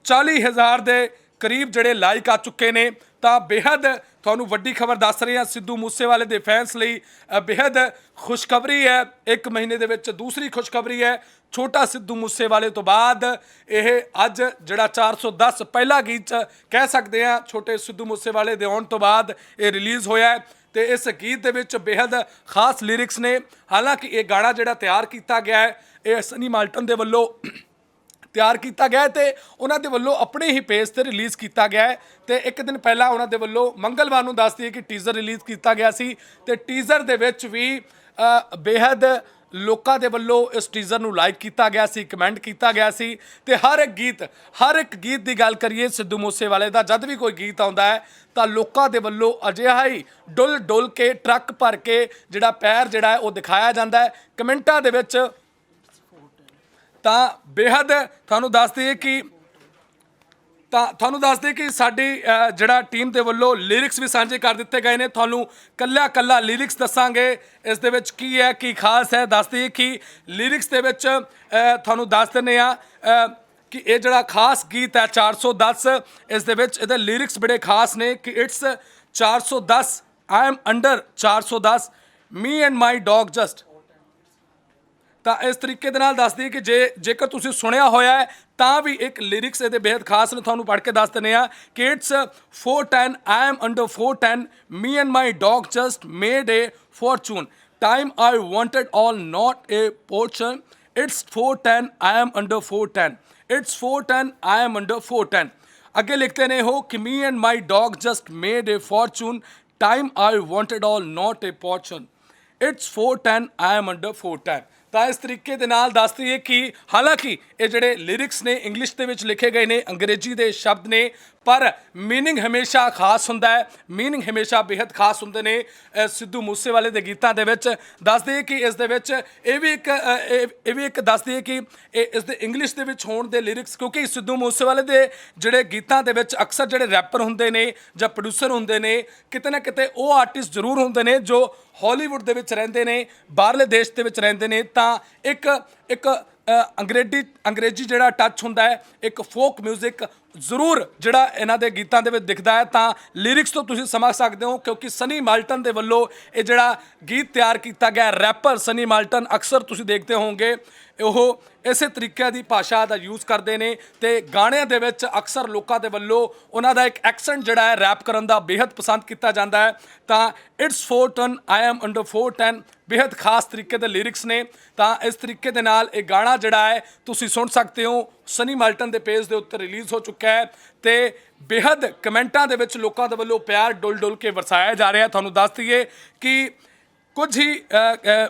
40000 ਦੇ ਕਰੀਬ ਜਿਹੜੇ ਲਾਈਕ ਆ ਚੁੱਕੇ ਨੇ। ਤਾਂ ਬੇहद ਤੁਹਾਨੂੰ ਵੱਡੀ ਖਬਰ ਦੱਸ ਰਹੇ ਹਾਂ ਸਿੱਧੂ ਮੂਸੇਵਾਲੇ ਦੇ ਫੈਨਸ ਲਈ। ਬੇहद ਖੁਸ਼ਖਬਰੀ ਹੈ। ਇੱਕ ਮਹੀਨੇ ਦੇ ਵਿੱਚ ਦੂਸਰੀ ਖੁਸ਼ਖਬਰੀ ਹੈ। ਛੋਟਾ ਸਿੱਧੂ ਮੂਸੇਵਾਲੇ ਤੋਂ ਬਾਅਦ ਇਹ ਅੱਜ ਜਿਹੜਾ 410 ਪਹਿਲਾ ਗੀਤ ਕਹਿ ਸਕਦੇ ਆ ਛੋਟੇ ਸਿੱਧੂ ਮੂਸੇਵਾਲੇ ਦੇ ਆਉਣ ਤੋਂ ਬਾਅਦ ਇਹ ਰਿਲੀਜ਼ ਹੋਇਆ ਹੈ। ਤੇ ਇਸ ਗੀਤ ਦੇ ਵਿੱਚ ਬੇहद ਖਾਸ ਲਿਰਿਕਸ ਨੇ। ਹਾਲਾਂਕਿ ਇਹ ਗਾਣਾ ਜਿਹੜਾ ਤਿਆਰ ਕੀਤਾ ਗਿਆ ਹੈ, ਇਹ ਸਨੀ ਮਾਲਟਨ ਦੇ ਵੱਲੋਂ ਤਿਆਰ ਕੀਤਾ ਗਿਆ ਹੈ ਤੇ ਉਹਨਾਂ ਦੇ ਵੱਲੋਂ ਆਪਣੇ ਹੀ ਪੇਜ ਤੇ ਰਿਲੀਜ਼ ਕੀਤਾ ਗਿਆ ਹੈ। ਤੇ ਇੱਕ ਦਿਨ ਪਹਿਲਾਂ ਉਹਨਾਂ ਦੇ ਵੱਲੋਂ ਮੰਗਲਵਾਰ ਨੂੰ ਦੱਸਦੀ ਹੈ ਕਿ ਟੀਜ਼ਰ ਰਿਲੀਜ਼ ਕੀਤਾ ਗਿਆ ਸੀ ਤੇ ਟੀਜ਼ਰ ਦੇ ਵਿੱਚ ਵੀ ਅ, ਬੇहद ਲੋਕਾਂ ਦੇ ਵੱਲੋਂ ਇਸ ਟੀਜ਼ਰ ਨੂੰ ਲਾਈਕ ਕੀਤਾ ਗਿਆ ਸੀ ਕਮੈਂਟ ਕੀਤਾ ਗਿਆ ਸੀ ਤੇ ਹਰ ਇੱਕ ਗੀਤ ਹਰ ਇੱਕ ਗੀਤ ਦੀ ਗੱਲ ਕਰੀਏ ਸਿੱਧੂ ਮੂਸੇਵਾਲੇ ਦਾ ਜਦ ਵੀ ਕੋਈ ਗੀਤ ਆਉਂਦਾ ਹੈ ਤਾਂ ਲੋਕਾਂ ਦੇ ਵੱਲੋਂ ਅਜਿਹਾ ਹੀ ਡੁੱਲ ਡੁੱਲ ਕੇ ਟਰੱਕ ਭਰ ਕੇ ਜਿਹੜਾ ਪੈਰ ਜਿਹੜਾ ਹੈ ਉਹ ਦਿਖਾਇਆ ਜਾਂਦਾ ਹੈ। ਕਮੈਂਟਾਂ ਦੇ ਵਿੱਚ ਤਾਂ ਬੇਹੱਦ ਤੁਹਾਨੂੰ ਦੱਸ ਦਈਏ ਕਿ ਤਾਂ ਤੁਹਾਨੂੰ ਦੱਸ ਦਈਏ ਕਿ ਸਾਡੀ ਜਿਹੜਾ ਟੀਮ ਦੇ ਵੱਲੋਂ ਲਿਰਿਕਸ ਵੀ ਸਾਂਝੇ ਕਰ ਦਿੱਤੇ ਗਏ ਨੇ। ਤੁਹਾਨੂੰ ਕੱਲਾ ਕੱਲਾ ਲਿਰਿਕਸ ਦੱਸਾਂਗੇ। ਇਸ ਦੇ ਵਿੱਚ ਕੀ ਹੈ, ਕੀ ਖਾਸ ਹੈ ਦੱਸ ਦਈਏ ਕਿ ਲਿਰਿਕਸ ਦੇ ਵਿੱਚ ਤੁਹਾਨੂੰ ਦੱਸ ਦਿੰਨੇ ਆ ਕਿ ਇਹ ਜਿਹੜਾ ਖਾਸ ਗੀਤ ਹੈ 410 ਇਸ ਦੇ ਵਿੱਚ ਇਹਦੇ ਲਿਰਿਕਸ ਬੜੇ ਖਾਸ ਨੇ ਕਿ it's 410 I am under 410 me and my dog just ਤਾਂ ਇਸ ਤਰੀਕੇ ਦੇ ਨਾਲ ਦੱਸਦੀ ਦਈਏ ਕਿ ਜੇ ਜੇਕਰ ਤੁਸੀਂ ਸੁਣਿਆ ਹੋਇਆ ਹੈ, ਤਾਂ ਵੀ ਇੱਕ ਲਿਰਿਕਸ ਇਹਦੇ ਬੇहद ਖਾਸ ਨੇ, ਤੁਹਾਨੂੰ ਪੜ੍ਹ ਕੇ ਦੱਸ ਦਿੰਦੇ ਆ ਕਿ it's 410 I am under 410 me and my dog just made a fortune time I wanted all not a portion it's 410 I am under 410 it's 410 I am under 410 ਅੱਗੇ ਲਿਖਤੇ ਨੇ ਹੋ ਕਿ me and my dog just made a fortune time I wanted all not a portion it's 410 I am under 410 ਤਾਂ ਇਸ ਤਰੀਕੇ ਦੇ ਨਾਲ ਦੱਸ ਦਈਏ ਕਿ ਹਾਲਾਂਕਿ ਇਹ ਜਿਹੜੇ ਲਿਰਿਕਸ ਨੇ ਇੰਗਲਿਸ਼ ਦੇ ਵਿੱਚ ਲਿਖੇ ਗਏ ਨੇ, ਅੰਗਰੇਜ਼ੀ ਦੇ ਸ਼ਬਦ ਨੇ ਪਰ मीनिंग ਹਮੇਸ਼ਾ ਖਾਸ ਹੁੰਦਾ ਹੈ। मीनिंग ਹਮੇਸ਼ਾ ਬੇहद ਖਾਸ ਹੁੰਦੇ ਨੇ ਸਿੱਧੂ ਮੂਸੇਵਾਲੇ ਦੇ ਗੀਤਾਂ ਦੇ ਵਿੱਚ। ਦੱਸਦੇ ਕਿ ਇਸ ਦੇ ਵਿੱਚ ਇਹ ਵੀ ਇੱਕ ਇਹ ਇਹ ਵੀ ਇੱਕ ਦੱਸਦੇ ਕਿ ਇਹ ਇਸ ਦੇ ਇੰਗਲਿਸ਼ ਦੇ ਵਿੱਚ ਹੋਣ ਦੇ ਲਿਰਿਕਸ ਕਿਉਂਕਿ ਸਿੱਧੂ ਮੂਸੇਵਾਲੇ ਦੇ ਜਿਹੜੇ ਗੀਤਾਂ ਦੇ ਵਿੱਚ ਅਕਸਰ ਜਿਹੜੇ ਰੈਪਰ ਹੁੰਦੇ ਨੇ ਜਾਂ ਪ੍ਰੋਡਿਊਸਰ ਹੁੰਦੇ ਨੇ, ਕਿਤੇ ਨਾ ਕਿਤੇ ਉਹ ਆਰਟਿਸਟ ਜ਼ਰੂਰ ਹੁੰਦੇ ਨੇ ਜੋ ਹਾਲੀਵੁੱਡ ਦੇ ਵਿੱਚ ਰਹਿੰਦੇ ਨੇ, ਬਾਹਰਲੇ ਦੇਸ਼ ਦੇ ਵਿੱਚ ਰਹਿੰਦੇ ਨੇ। ਤਾਂ ਇੱਕ ਇੱਕ ਅੰਗਰੇਜ਼ੀ ਅੰਗਰੇਜ਼ੀ ਜਿਹੜਾ ਟੱਚ ਹੁੰਦਾ ਹੈ, ਇੱਕ ਫੋਕ 뮤직 ਜ਼ਰੂਰ ਜਿਹੜਾ ਇਹਨਾਂ ਦੇ ਗੀਤਾਂ ਦੇ ਵਿੱਚ ਦਿਖਦਾ ਹੈ, ਤਾਂ ਲਿਰਿਕਸ ਤੋਂ ਤੁਸੀਂ ਸਮਝ ਸਕਦੇ ਹੋ, ਕਿਉਂਕਿ ਸਨੀ ਮਾਲਟਨ ਦੇ ਵੱਲੋਂ ਇਹ ਜਿਹੜਾ ਗੀਤ ਤਿਆਰ ਕੀਤਾ ਗਿਆ ਰੈਪਰ ਸਨੀ ਮਾਲਟਨ ਅਕਸਰ ਤੁਸੀਂ ਦੇਖਦੇ ਹੋਵੋਗੇ, ਉਹ ਇਸੇ ਤਰੀਕੇ ਦੀ ਭਾਸ਼ਾ ਦਾ ਯੂਜ਼ ਕਰਦੇ ਨੇ ਤੇ ਗਾਣਿਆਂ ਦੇ ਵਿੱਚ ਅਕਸਰ ਲੋਕਾਂ ਦੇ ਵੱਲੋਂ ਉਹਨਾਂ ਦਾ ਇੱਕ ਐਕਸੈਂਟ ਜਿਹੜਾ ਹੈ ਰੈਪ ਕਰਨ ਦਾ ਬੇਹੱਦ ਪਸੰਦ ਕੀਤਾ ਜਾਂਦਾ ਹੈ। ਤਾਂ ਇਟਸ 410 ਆਈ ਐਮ ਅੰਡਰ 410 ਬੇਹੱਦ ਖਾਸ ਤਰੀਕੇ ਦੇ ਲਿਰਿਕਸ ਨੇ। ਤਾਂ ਇਸ ਤਰੀਕੇ ਦੇ ਨਾਲ ਇਹ ਗਾਣਾ ਜਿਹੜਾ ਹੈ, ਤੁਸੀਂ ਸੁਣ ਸਕਦੇ ਹੋ ਸਨੀ ਮਾਲਟਨ ਦੇ ਪੇਜ ਦੇ ਉੱਤੇ ਰਿਲੀਜ਼ ਹੋ ਚੁੱਕਾ ਹੈ ਤੇ ਬੇहद ਕਮੈਂਟਾਂ ਦੇ ਵਿੱਚ ਲੋਕਾਂ ਦੇ ਵੱਲੋਂ ਪਿਆਰ ਡੁੱਲ ਡੁੱਲ ਕੇ ਵਰਸਾਇਆ ਜਾ ਰਿਹਾ। ਤੁਹਾਨੂੰ ਦੱਸ ਦਈਏ ਕਿ ਕੁਝ ਹੀ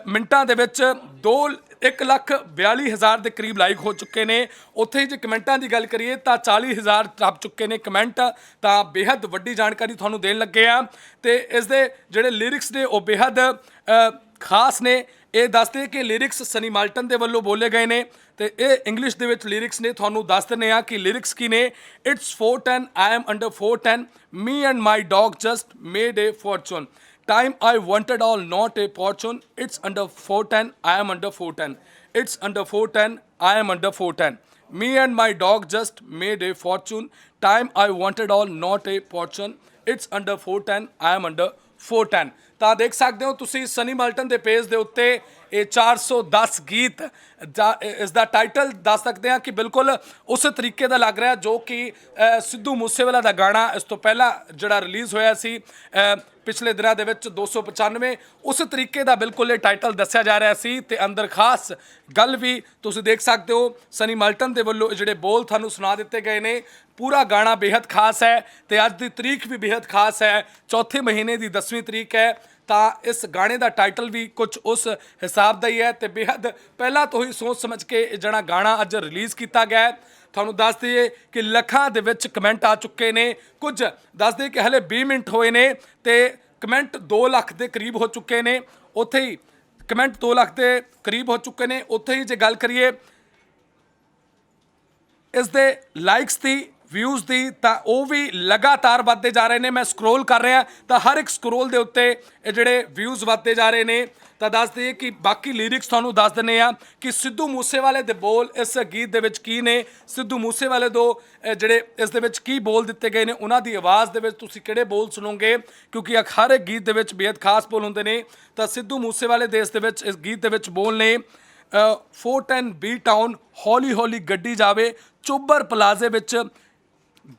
ਮਿੰਟਾਂ ਦੇ ਵਿੱਚ 2 1 ਲੱਖ 42000 ਦੇ ਕਰੀਬ ਲਾਈਕ ਹੋ ਚੁੱਕੇ ਨੇ। ਉੱਥੇ ਜੇ ਕਮੈਂਟਾਂ ਦੀ ਗੱਲ ਕਰੀਏ ਤਾਂ 40000 ਟੱਪ ਚੁੱਕੇ ਨੇ ਕਮੈਂਟ, ਤਾਂ ਬੇहद ਵੱਡੀ ਜਾਣਕਾਰੀ ਤੁਹਾਨੂੰ ਦੇਣ ਲੱਗੇ ਆ। ਤੇ ਇਸ ਦੇ ਜਿਹੜੇ ਲਿਰਿਕਸ ਨੇ ਉਹ ਬੇहद ਖਾਸ ਨੇ ਇਹ ਦੱਸਦੇ ਕਿ ਲਿਰਿਕਸ ਸਨੀ ਮਾਲਟਨ ਦੇ ਵੱਲੋਂ ਬੋਲੇ ਗਏ ਨੇ ਤੇ ਇਹ ਇੰਗਲਿਸ਼ ਦੇ ਵਿੱਚ ਲਿਰਿਕਸ ਨੇ ਤੁਹਾਨੂੰ ਦੱਸ ਦਿੰਦੇ ਆ ਕਿ ਲਿਰਿਕਸ ਕੀ ਨੇ it's 410 I am under 410 me and my dog just made a fortune time I wanted all not a fortune. It's under 410. I am under 410. It's under 410. I am under 410. Me and my dog just made a fortune. Time I wanted all not a fortune. It's under 410. I am under 410. ਤਾਂ ਦੇਖ ਸਕਦੇ ਹੋ ਤੁਸੀਂ Sunny Malton ਦੇ page ਦੇ ਉੱਤੇ ਇਹ 410 ਗੀਤ ਇਸ ਦਾ ਟਾਈਟਲ ਦੱਸ ਸਕਦੇ ਹਾਂ ਕਿ ਬਿਲਕੁਲ ਉਸ ਤਰੀਕੇ ਦਾ ਲੱਗ ਰਿਹਾ ਜੋ ਕਿ ਸਿੱਧੂ ਮੂਸੇਵਾਲਾ ਦਾ ਗਾਣਾ ਇਸ ਤੋਂ ਪਹਿਲਾਂ ਜਿਹੜਾ ਰਿਲੀਜ਼ ਹੋਇਆ ਸੀ ਪਿਛਲੇ ਦਿਨਾਂ ਦੇ ਵਿੱਚ 295 ਉਸ ਤਰੀਕੇ ਦਾ ਬਿਲਕੁਲ ਇਹ ਟਾਈਟਲ ਦੱਸਿਆ ਜਾ ਰਿਹਾ ਸੀ ਤੇ ਅੰਦਰ ਖਾਸ ਗੱਲ ਵੀ ਤੁਸੀਂ ਦੇਖ ਸਕਦੇ ਹੋ ਸਨੀ ਮਲਟਨ ਦੇ ਵੱਲੋਂ ਜਿਹੜੇ ਬੋਲ ਤੁਹਾਨੂੰ ਸੁਣਾ ਦਿੱਤੇ ਗਏ ਨੇ, ਪੂਰਾ ਗਾਣਾ ਬੇਹੱਦ ਖਾਸ ਹੈ ਤੇ ਅੱਜ ਦੀ ਤਰੀਕ ਵੀ ਬੇਹੱਦ ਖਾਸ ਹੈ, ਚੌਥੇ ਮਹੀਨੇ ਦੀ 10ਵੀਂ ਤਰੀਕ ਹੈ। ਤਾਂ ਇਸ ਗਾਣੇ ਦਾ ਟਾਈਟਲ ਵੀ ਕੁਝ ਉਸ ਹਿਸਾਬ ਦਾ ਹੀ ਹੈ ਤੇ ਬੇहद ਪਹਿਲਾਂ ਤੋਂ ਹੀ ਸੋਚ ਸਮਝ ਕੇ ਇਹ ਜਿਹੜਾ ਗਾਣਾ ਅੱਜ ਰਿਲੀਜ਼ ਕੀਤਾ ਗਿਆ ਹੈ। ਤੁਹਾਨੂੰ ਦੱਸ ਦਈਏ ਕਿ ਲੱਖਾਂ ਦੇ ਵਿੱਚ ਕਮੈਂਟ ਆ ਚੁੱਕੇ ਨੇ, ਕੁਝ ਦੱਸ ਦਈਏ ਕਿ ਹਲੇ 20 ਮਿੰਟ ਹੋਏ ਨੇ ਤੇ ਕਮੈਂਟ 2 ਲੱਖ ਦੇ ਕਰੀਬ ਹੋ ਚੁੱਕੇ ਨੇ। ਉੱਥੇ ਹੀ ਕਮੈਂਟ 2 ਲੱਖ ਦੇ ਕਰੀਬ ਹੋ ਚੁੱਕੇ ਨੇ। ਉੱਥੇ ਹੀ ਜੇ ਗੱਲ ਕਰੀਏ, ਇਸ ਦੇ ਲਾਈਕਸ ਦੀ ਵਿਊਜ਼ ਦੀ, ਤਾਂ ਉਹ ਵੀ ਲਗਾਤਾਰ ਵੱਧਦੇ ਜਾ ਰਹੇ ਨੇ। ਮੈਂ ਸਕਰੋਲ ਕਰ ਰਿਹਾ, ਤਾਂ ਹਰ ਇੱਕ ਸਕਰੋਲ ਦੇ ਉੱਤੇ ਇਹ ਜਿਹੜੇ ਵਿਊਜ਼ ਵੱਧਦੇ ਜਾ ਰਹੇ ਨੇ, ਤਾਂ ਦੱਸ ਦਈਏ ਕਿ ਬਾਕੀ ਲਿਰਿਕਸ ਤੁਹਾਨੂੰ ਦੱਸ ਦਿੰਨੇ ਆ ਕਿ ਸਿੱਧੂ ਮੂਸੇਵਾਲੇ ਦੇ ਬੋਲ ਇਸ ਗੀਤ ਦੇ ਵਿੱਚ ਕੀ ਨੇ। ਸਿੱਧੂ ਮੂਸੇਵਾਲੇ ਦੋ ਜਿਹੜੇ ਇਸ ਦੇ ਵਿੱਚ ਕੀ ਬੋਲ ਦਿੱਤੇ ਗਏ ਨੇ, ਉਹਨਾਂ ਦੀ ਆਵਾਜ਼ ਦੇ ਵਿੱਚ ਤੁਸੀਂ ਕਿਹੜੇ ਬੋਲ ਸੁਣੋਗੇ? ਕਿਉਂਕਿ ਹਰ ਇੱਕ ਗੀਤ ਦੇ ਵਿੱਚ ਬੇहद ਖਾਸ ਬੋਲ ਹੁੰਦੇ ਨੇ। ਤਾਂ ਸਿੱਧੂ ਮੂਸੇਵਾਲੇ ਦੇ ਇਸ ਦੇ ਵਿੱਚ, ਇਸ ਗੀਤ ਦੇ ਵਿੱਚ ਬੋਲ ਨੇ 410 ਬੀ ਟਾਊਨ ਹੌਲੀ ਹੌਲੀ ਗੱਡੀ ਜਾਵੇ, ਚੋਬਰ ਪਲਾਜ਼ੇ ਵਿੱਚ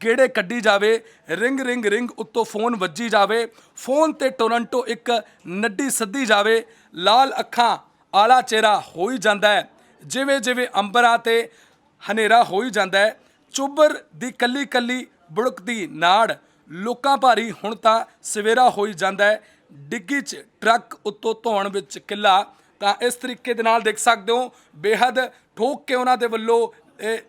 ਗੇੜੇ ਕੱਢੀ ਜਾਵੇ, ਰਿੰਗ ਰਿੰਗ ਰਿੰਗ ਉੱਤੋਂ ਫੋਨ ਵੱਜੀ ਜਾਵੇ, ਫੋਨ ਤੇ ਟੋਰਾਂਟੋ ਇੱਕ ਨੱਡੀ ਸੱਦੀ ਜਾਵੇ, ਲਾਲ ਅੱਖਾਂ, ਆਲਾ ਚਿਹਰਾ ਹੋ ਹੀ ਜਾਂਦਾ ਹੈ। ਜਿਵੇਂ ਜਿਵੇਂ ਅੰਬਰਾ ਤੇ ਹਨੇਰਾ ਹੋਈ ਜਾਂਦਾ ਹੈ ਚੁੱਬਰ ਦੀ ਕੱਲੀ ਕੱਲੀ ਬੁੜਕਦੀ ਨਾੜ, ਲੋਕਾਂ ਭਾਰੀ ਹੁਣ ਤਾਂ ਸਵੇਰਾ ਹੋਈ ਜਾਂਦਾ ਹੈ। ਡਿੱਗੀ 'ਚ ਟਰੱਕ ਉੱਤੋਂ ਧੌਣ ਵਿੱਚ ਕਿੱਲਾ, ਤਾਂ ਇਸ ਤਰੀਕੇ ਦੇ ਨਾਲ ਦੇਖ ਸਕਦੇ ਹੋ, ਬੇਹੱਦ ਠੋਕ ਕੇ ਉਹਨਾਂ ਦੇ ਵੱਲੋਂ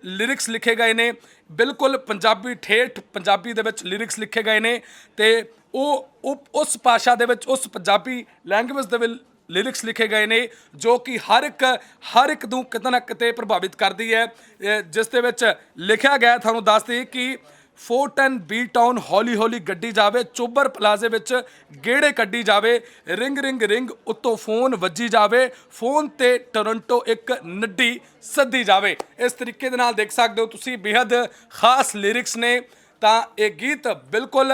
ਲਿਰਿਕਸ ਲਿਖੇ ਗਏ ਨੇ। ਬਿਲਕੁਲ ਪੰਜਾਬੀ ਠੇਠ ਪੰਜਾਬੀ ਦੇ ਵਿੱਚ ਲਿਰਿਕਸ ਲਿਖੇ ਗਏ ਨੇ ਤੇ ਉਹ ਉਹ- ਉਸ ਭਾਸ਼ਾ ਦੇ ਵਿੱਚ ਉਸ ਪੰਜਾਬੀ ਲੈਂਗੁਏਜ ਦੇ ਵਿੱਚ ਲਿਰਿਕਸ ਲਿਖੇ ਗਏ ਨੇ ਜੋ ਕਿ ਹਰ ਇੱਕ ਹਰ ਇੱਕ ਨੂੰ ਕਿਤੇ ਨਾ ਕਿਤੇ ਪ੍ਰਭਾਵਿਤ ਕਰਦੀ ਹੈ। ਜਿਸ ਦੇ ਵਿੱਚ ਲਿਖਿਆ ਗਿਆ ਤੁਹਾਨੂੰ ਦੱਸ ਕਿ 410 ਬੀ ਟਾਊਨ ਹੌਲੀ ਹੌਲੀ ਗੱਡੀ ਜਾਵੇ, ਚੋਬਰ ਪਲਾਜ਼ੇ ਵਿੱਚ ਗੇੜੇ ਕੱਢੀ ਜਾਵੇ, ਰਿੰਗ ਰਿੰਗ ਰਿੰਗ ਉੱਤੋਂ ਫੋਨ ਵੱਜੀ ਜਾਵੇ, ਫੋਨ ਤੇ ਟੋਰੰਟੋ ਇੱਕ ਨੱਡੀ ਸੱਦੀ ਜਾਵੇ। ਇਸ ਤਰੀਕੇ ਦੇ ਨਾਲ ਦੇਖ ਸਕਦੇ ਹੋ ਤੁਸੀਂ ਬੇहद ਖਾਸ ਲਿਰਿਕਸ ਨੇ। ਤਾਂ ਇਹ ਗੀਤ ਬਿਲਕੁਲ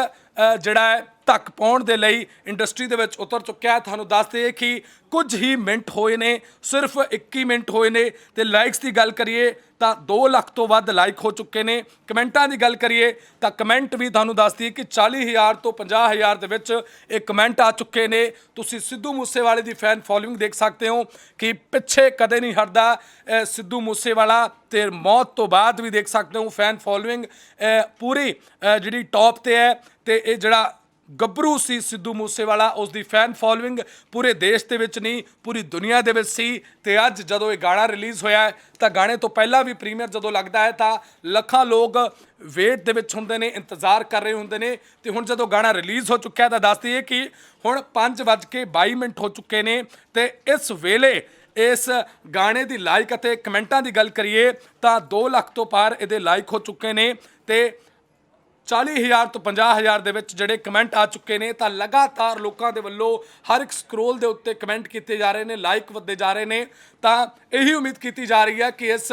ਜਿਹੜਾ ਹੈ ਤੱਕ ਪਾਉਣ ਦੇ ਲਈ ਇੰਡਸਟਰੀ ਦੇ ਵਿੱਚ ਉਤਰ ਚੁੱਕਿਆ ਹੈ। ਤੁਹਾਨੂੰ ਦੱਸ ਦਈਏ ਕਿ ਕੁਝ ਹੀ ਮਿੰਟ ਹੋਏ ਨੇ, ਸਿਰਫ 21 ਮਿੰਟ ਹੋਏ ਨੇ। ਤੇ ਲਾਈਕਸ ਦੀ ਗੱਲ ਕਰੀਏ ਤਾਂ 2 ਲੱਖ ਤੋਂ ਵੱਧ ਲਾਈਕ ਹੋ ਚੁੱਕੇ ਨੇ। ਕਮੈਂਟਾਂ ਦੀ ਗੱਲ ਕਰੀਏ ਤਾਂ ਕਮੈਂਟ ਵੀ ਤੁਹਾਨੂੰ ਦੱਸਦੀ ਦਈਏ ਕਿ 40000 ਤੋਂ 50000 ਦੇ ਵਿੱਚ ਇਹ ਕਮੈਂਟ ਆ ਚੁੱਕੇ ਨੇ। ਤੁਸੀਂ ਸਿੱਧੂ ਮੂਸੇਵਾਲੇ ਦੀ ਫੈਨ ਫੋਲੋਇੰਗ ਦੇਖ ਸਕਦੇ ਹੋ ਕਿ ਪਿੱਛੇ ਕਦੇ ਨਹੀਂ ਹਟਦਾ ਸਿੱਧੂ ਮੂਸੇਵਾਲਾ ਤੇ ਮੌਤ ਤੋਂ ਬਾਅਦ ਵੀ ਦੇਖ ਸਕਦੇ ਹੋ ਫੈਨ ਫੋਲੋਇੰਗ ਪੂਰੀ ਜਿਹੜੀ ਟੌਪ ਤੇ ਹੈ ਤੇ ਇਹ ਜਿਹੜਾ ਗੱਭਰੂ ਸੀ ਸਿੱਧੂ ਮੂਸੇਵਾਲਾ। ਉਸ ਦੀ ਫੈਨ ਫੋਲੋਇੰਗ ਪੂਰੇ ਦੇਸ਼ ਦੇ ਵਿੱਚ ਨਹੀਂ, ਪੂਰੀ ਦੁਨੀਆ ਦੇ ਵਿੱਚ ਸੀ। ਤੇ ਅੱਜ ਜਦੋਂ ਇਹ ਗਾਣਾ ਰਿਲੀਜ਼ ਹੋਇਆ ਤਾਂ ਗਾਣੇ ਤੋਂ ਪਹਿਲਾਂ ਵੀ ਪ੍ਰੀਮੀਅਰ ਜਦੋਂ ਲੱਗਦਾ ਹੈ, ਤਾਂ ਲੱਖਾਂ ਲੋਕ ਵੇਟ ਦੇ ਵਿੱਚ ਹੁੰਦੇ ਨੇ, ਇੰਤਜ਼ਾਰ ਕਰ ਰਹੇ ਹੁੰਦੇ ਨੇ। ਤੇ ਹੁਣ ਜਦੋਂ ਗਾਣਾ ਰਿਲੀਜ਼ ਹੋ ਚੁੱਕਿਆ ਤਾਂ ਦੱਸ ਦਈਏ ਕਿ ਹੁਣ 5:22 ਮਿੰਟ ਹੋ ਚੁੱਕੇ ਨੇ। ਤੇ ਇਸ ਵੇਲੇ ਇਸ ਗਾਣੇ ਦੀ ਲਾਈਕ ਅਤੇ ਕਮੈਂਟਾਂ ਦੀ ਗੱਲ ਕਰੀਏ, ਤਾਂ 2 ਲੱਖ ਤੋਂ ਪਾਰ ਇਹਦੇ ਲਾਈਕ ਹੋ ਚੁੱਕੇ ਨੇ। ਤੇ 40000 ਤੋਂ 50000 ਦੇ ਵਿੱਚ ਜਿਹੜੇ ਕਮੈਂਟ ਆ ਚੁੱਕੇ ਨੇ, ਤਾਂ ਲਗਾਤਾਰ ਲੋਕਾਂ ਦੇ ਵੱਲੋਂ ਹਰ ਇੱਕ ਸਕਰੋਲ ਦੇ ਉੱਤੇ ਕਮੈਂਟ ਕੀਤੇ ਜਾ ਰਹੇ ਨੇ ਲਾਈਕ ਵੱਧਦੇ ਜਾ ਰਹੇ ਨੇ। ਤਾਂ ਇਹੀ ਉਮੀਦ ਕੀਤੀ ਜਾ ਰਹੀ ਹੈ ਕਿ ਇਸ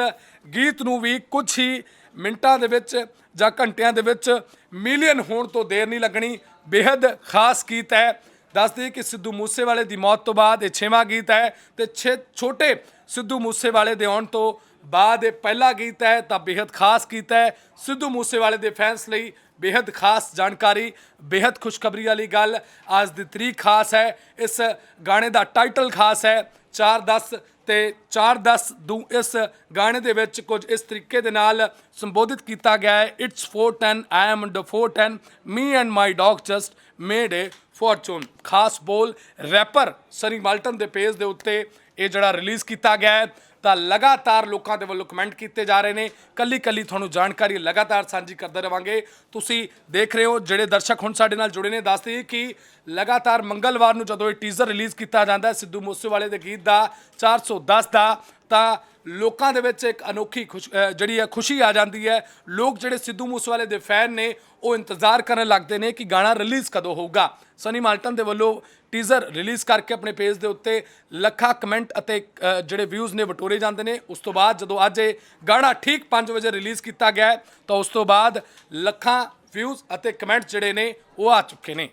ਗੀਤ ਨੂੰ ਵੀ ਕੁਝ ਹੀ ਮਿੰਟਾਂ ਦੇ ਵਿੱਚ ਜਾਂ ਘੰਟਿਆਂ ਦੇ ਵਿੱਚ ਮਿਲੀਅਨ ਹੋਣ ਤੋਂ ਦੇਰ ਨਹੀਂ ਲੱਗਣੀ। ਬੇहद ਖਾਸ ਗੀਤ ਹੈ। ਦੱਸਦੇ ਕਿ ਸਿੱਧੂ ਮੂਸੇਵਾਲੇ ਦੀ ਮੌਤ ਤੋਂ ਬਾਅਦ ਇਹ 6ਵਾਂ ਗੀਤ ਹੈ ਤੇ 6 ਛੋਟੇ ਸਿੱਧੂ ਮੂਸੇਵਾਲੇ ਦੇ ਆਉਣ ਤੋਂ ਬਾਅਦ ਇਹ ਪਹਿਲਾ ਗੀਤ ਹੈ, ਤਾਂ ਬੇहद ਖਾਸ ਗੀਤ ਹੈ। ਸਿੱਧੂ ਮੂਸੇਵਾਲੇ ਦੇ ਫੈਨਸ ਲਈ ਬੇहद ਖਾਸ ਜਾਣਕਾਰੀ ਬੇहद ਖੁਸ਼ਖਬਰੀ ਵਾਲੀ ਗੱਲ ਅੱਜ ਦੀ ਤਰੀਕ ਖਾਸ ਹੈ। ਇਸ ਗਾਣੇ ਦਾ ਟਾਈਟਲ ਖਾਸ ਹੈ 410 ਤੇ 410 ਦੂ ਇਸ ਗਾਣੇ ਦੇ ਵਿੱਚ ਕੁਝ ਇਸ ਤਰੀਕੇ ਦੇ ਨਾਲ ਸੰਬੋਧਿਤ ਕੀਤਾ ਗਿਆ ਹੈ। It's 410 I am under 410 me and my dog just made a fortune ਖਾਸ ਬੋਲ ਰੈਪਰ ਸਨੀ ਮਾਲਟਨ ਦੇ ਪੇਜ ਦੇ ਉੱਤੇ ਇਹ ਜਿਹੜਾ ਰਿਲੀਜ਼ ਕੀਤਾ ਗਿਆ ਹੈ। ਤਾਂ ਲਗਾਤਾਰ ਲੋਕਾਂ ਦੇ ਵੱਲੋਂ ਕਮੈਂਟ ਕੀਤੇ ਜਾ ਰਹੇ ਨੇ। ਕੱਲੀ ਕੱਲੀ ਤੁਹਾਨੂੰ ਜਾਣਕਾਰੀ ਲਗਾਤਾਰ ਸਾਂਝੀ ਕਰਦੇ ਰਵਾਂਗੇ। ਤੁਸੀਂ ਦੇਖ ਰਹੇ ਹੋ, ਜਿਹੜੇ ਦਰਸ਼ਕ ਹੁਣ ਸਾਡੇ ਨਾਲ ਜੁੜੇ ਨੇ ਦੱਸਦੇ ਕਿ ਲਗਾਤਾਰ ਮੰਗਲਵਾਰ ਨੂੰ ਜਦੋਂ ਇਹ ਟੀਜ਼ਰ ਰਿਲੀਜ਼ ਕੀਤਾ ਜਾਂਦਾ ਹੈ ਸਿੱਧੂ ਮੂਸੇਵਾਲੇ ਦੇ ਗੀਤ ਦਾ 410 ਦਾ, ਤਾਂ ਲੋਕਾਂ ਦੇ ਵਿੱਚ ਇੱਕ ਅਨੋਖੀ ਖੁਸ਼ ਅਹ ਜਿਹੜੀ ਹੈ ਖੁਸ਼ੀ ਆ ਜਾਂਦੀ ਹੈ। ਲੋਕ ਜਿਹੜੇ ਸਿੱਧੂ ਮੂਸੇਵਾਲੇ ਦੇ ਫੈਨ ਨੇ ਉਹ ਇੰਤਜ਼ਾਰ ਕਰਨ ਲੱਗਦੇ ਨੇ ਕਿ ਗਾਣਾ ਰਿਲੀਜ਼ ਕਦੋਂ ਹੋਊਗਾ। ਸਨੀ ਮਾਲਟਨ ਦੇ ਵੱਲੋਂ ਟੀਜ਼ਰ ਰਿਲੀਜ਼ ਕਰਕੇ ਆਪਣੇ ਪੇਜ ਦੇ ਉੱਤੇ ਲੱਖਾਂ ਕਮੈਂਟ ਅਤੇ ਅਹ, ਜਿਹੜੇ ਵਿਊਜ਼ ਨੇ ਵਟੋਰੇ ਜਾਂਦੇ ਨੇ। ਉਸ ਤੋਂ ਬਾਅਦ ਜਦੋਂ ਅੱਜ ਇਹ ਗਾਣਾ ਠੀਕ 5 ਵਜੇ ਰਿਲੀਜ਼ ਕੀਤਾ ਗਿਆ ਹੈ, ਤਾਂ ਉਸ ਤੋਂ ਬਾਅਦ ਲੱਖਾਂ ਵਿਊਜ਼ ਅਤੇ ਕਮੈਂਟ ਜਿਹੜੇ ਨੇ ਉਹ ਆ ਚੁੱਕੇ ਨੇ।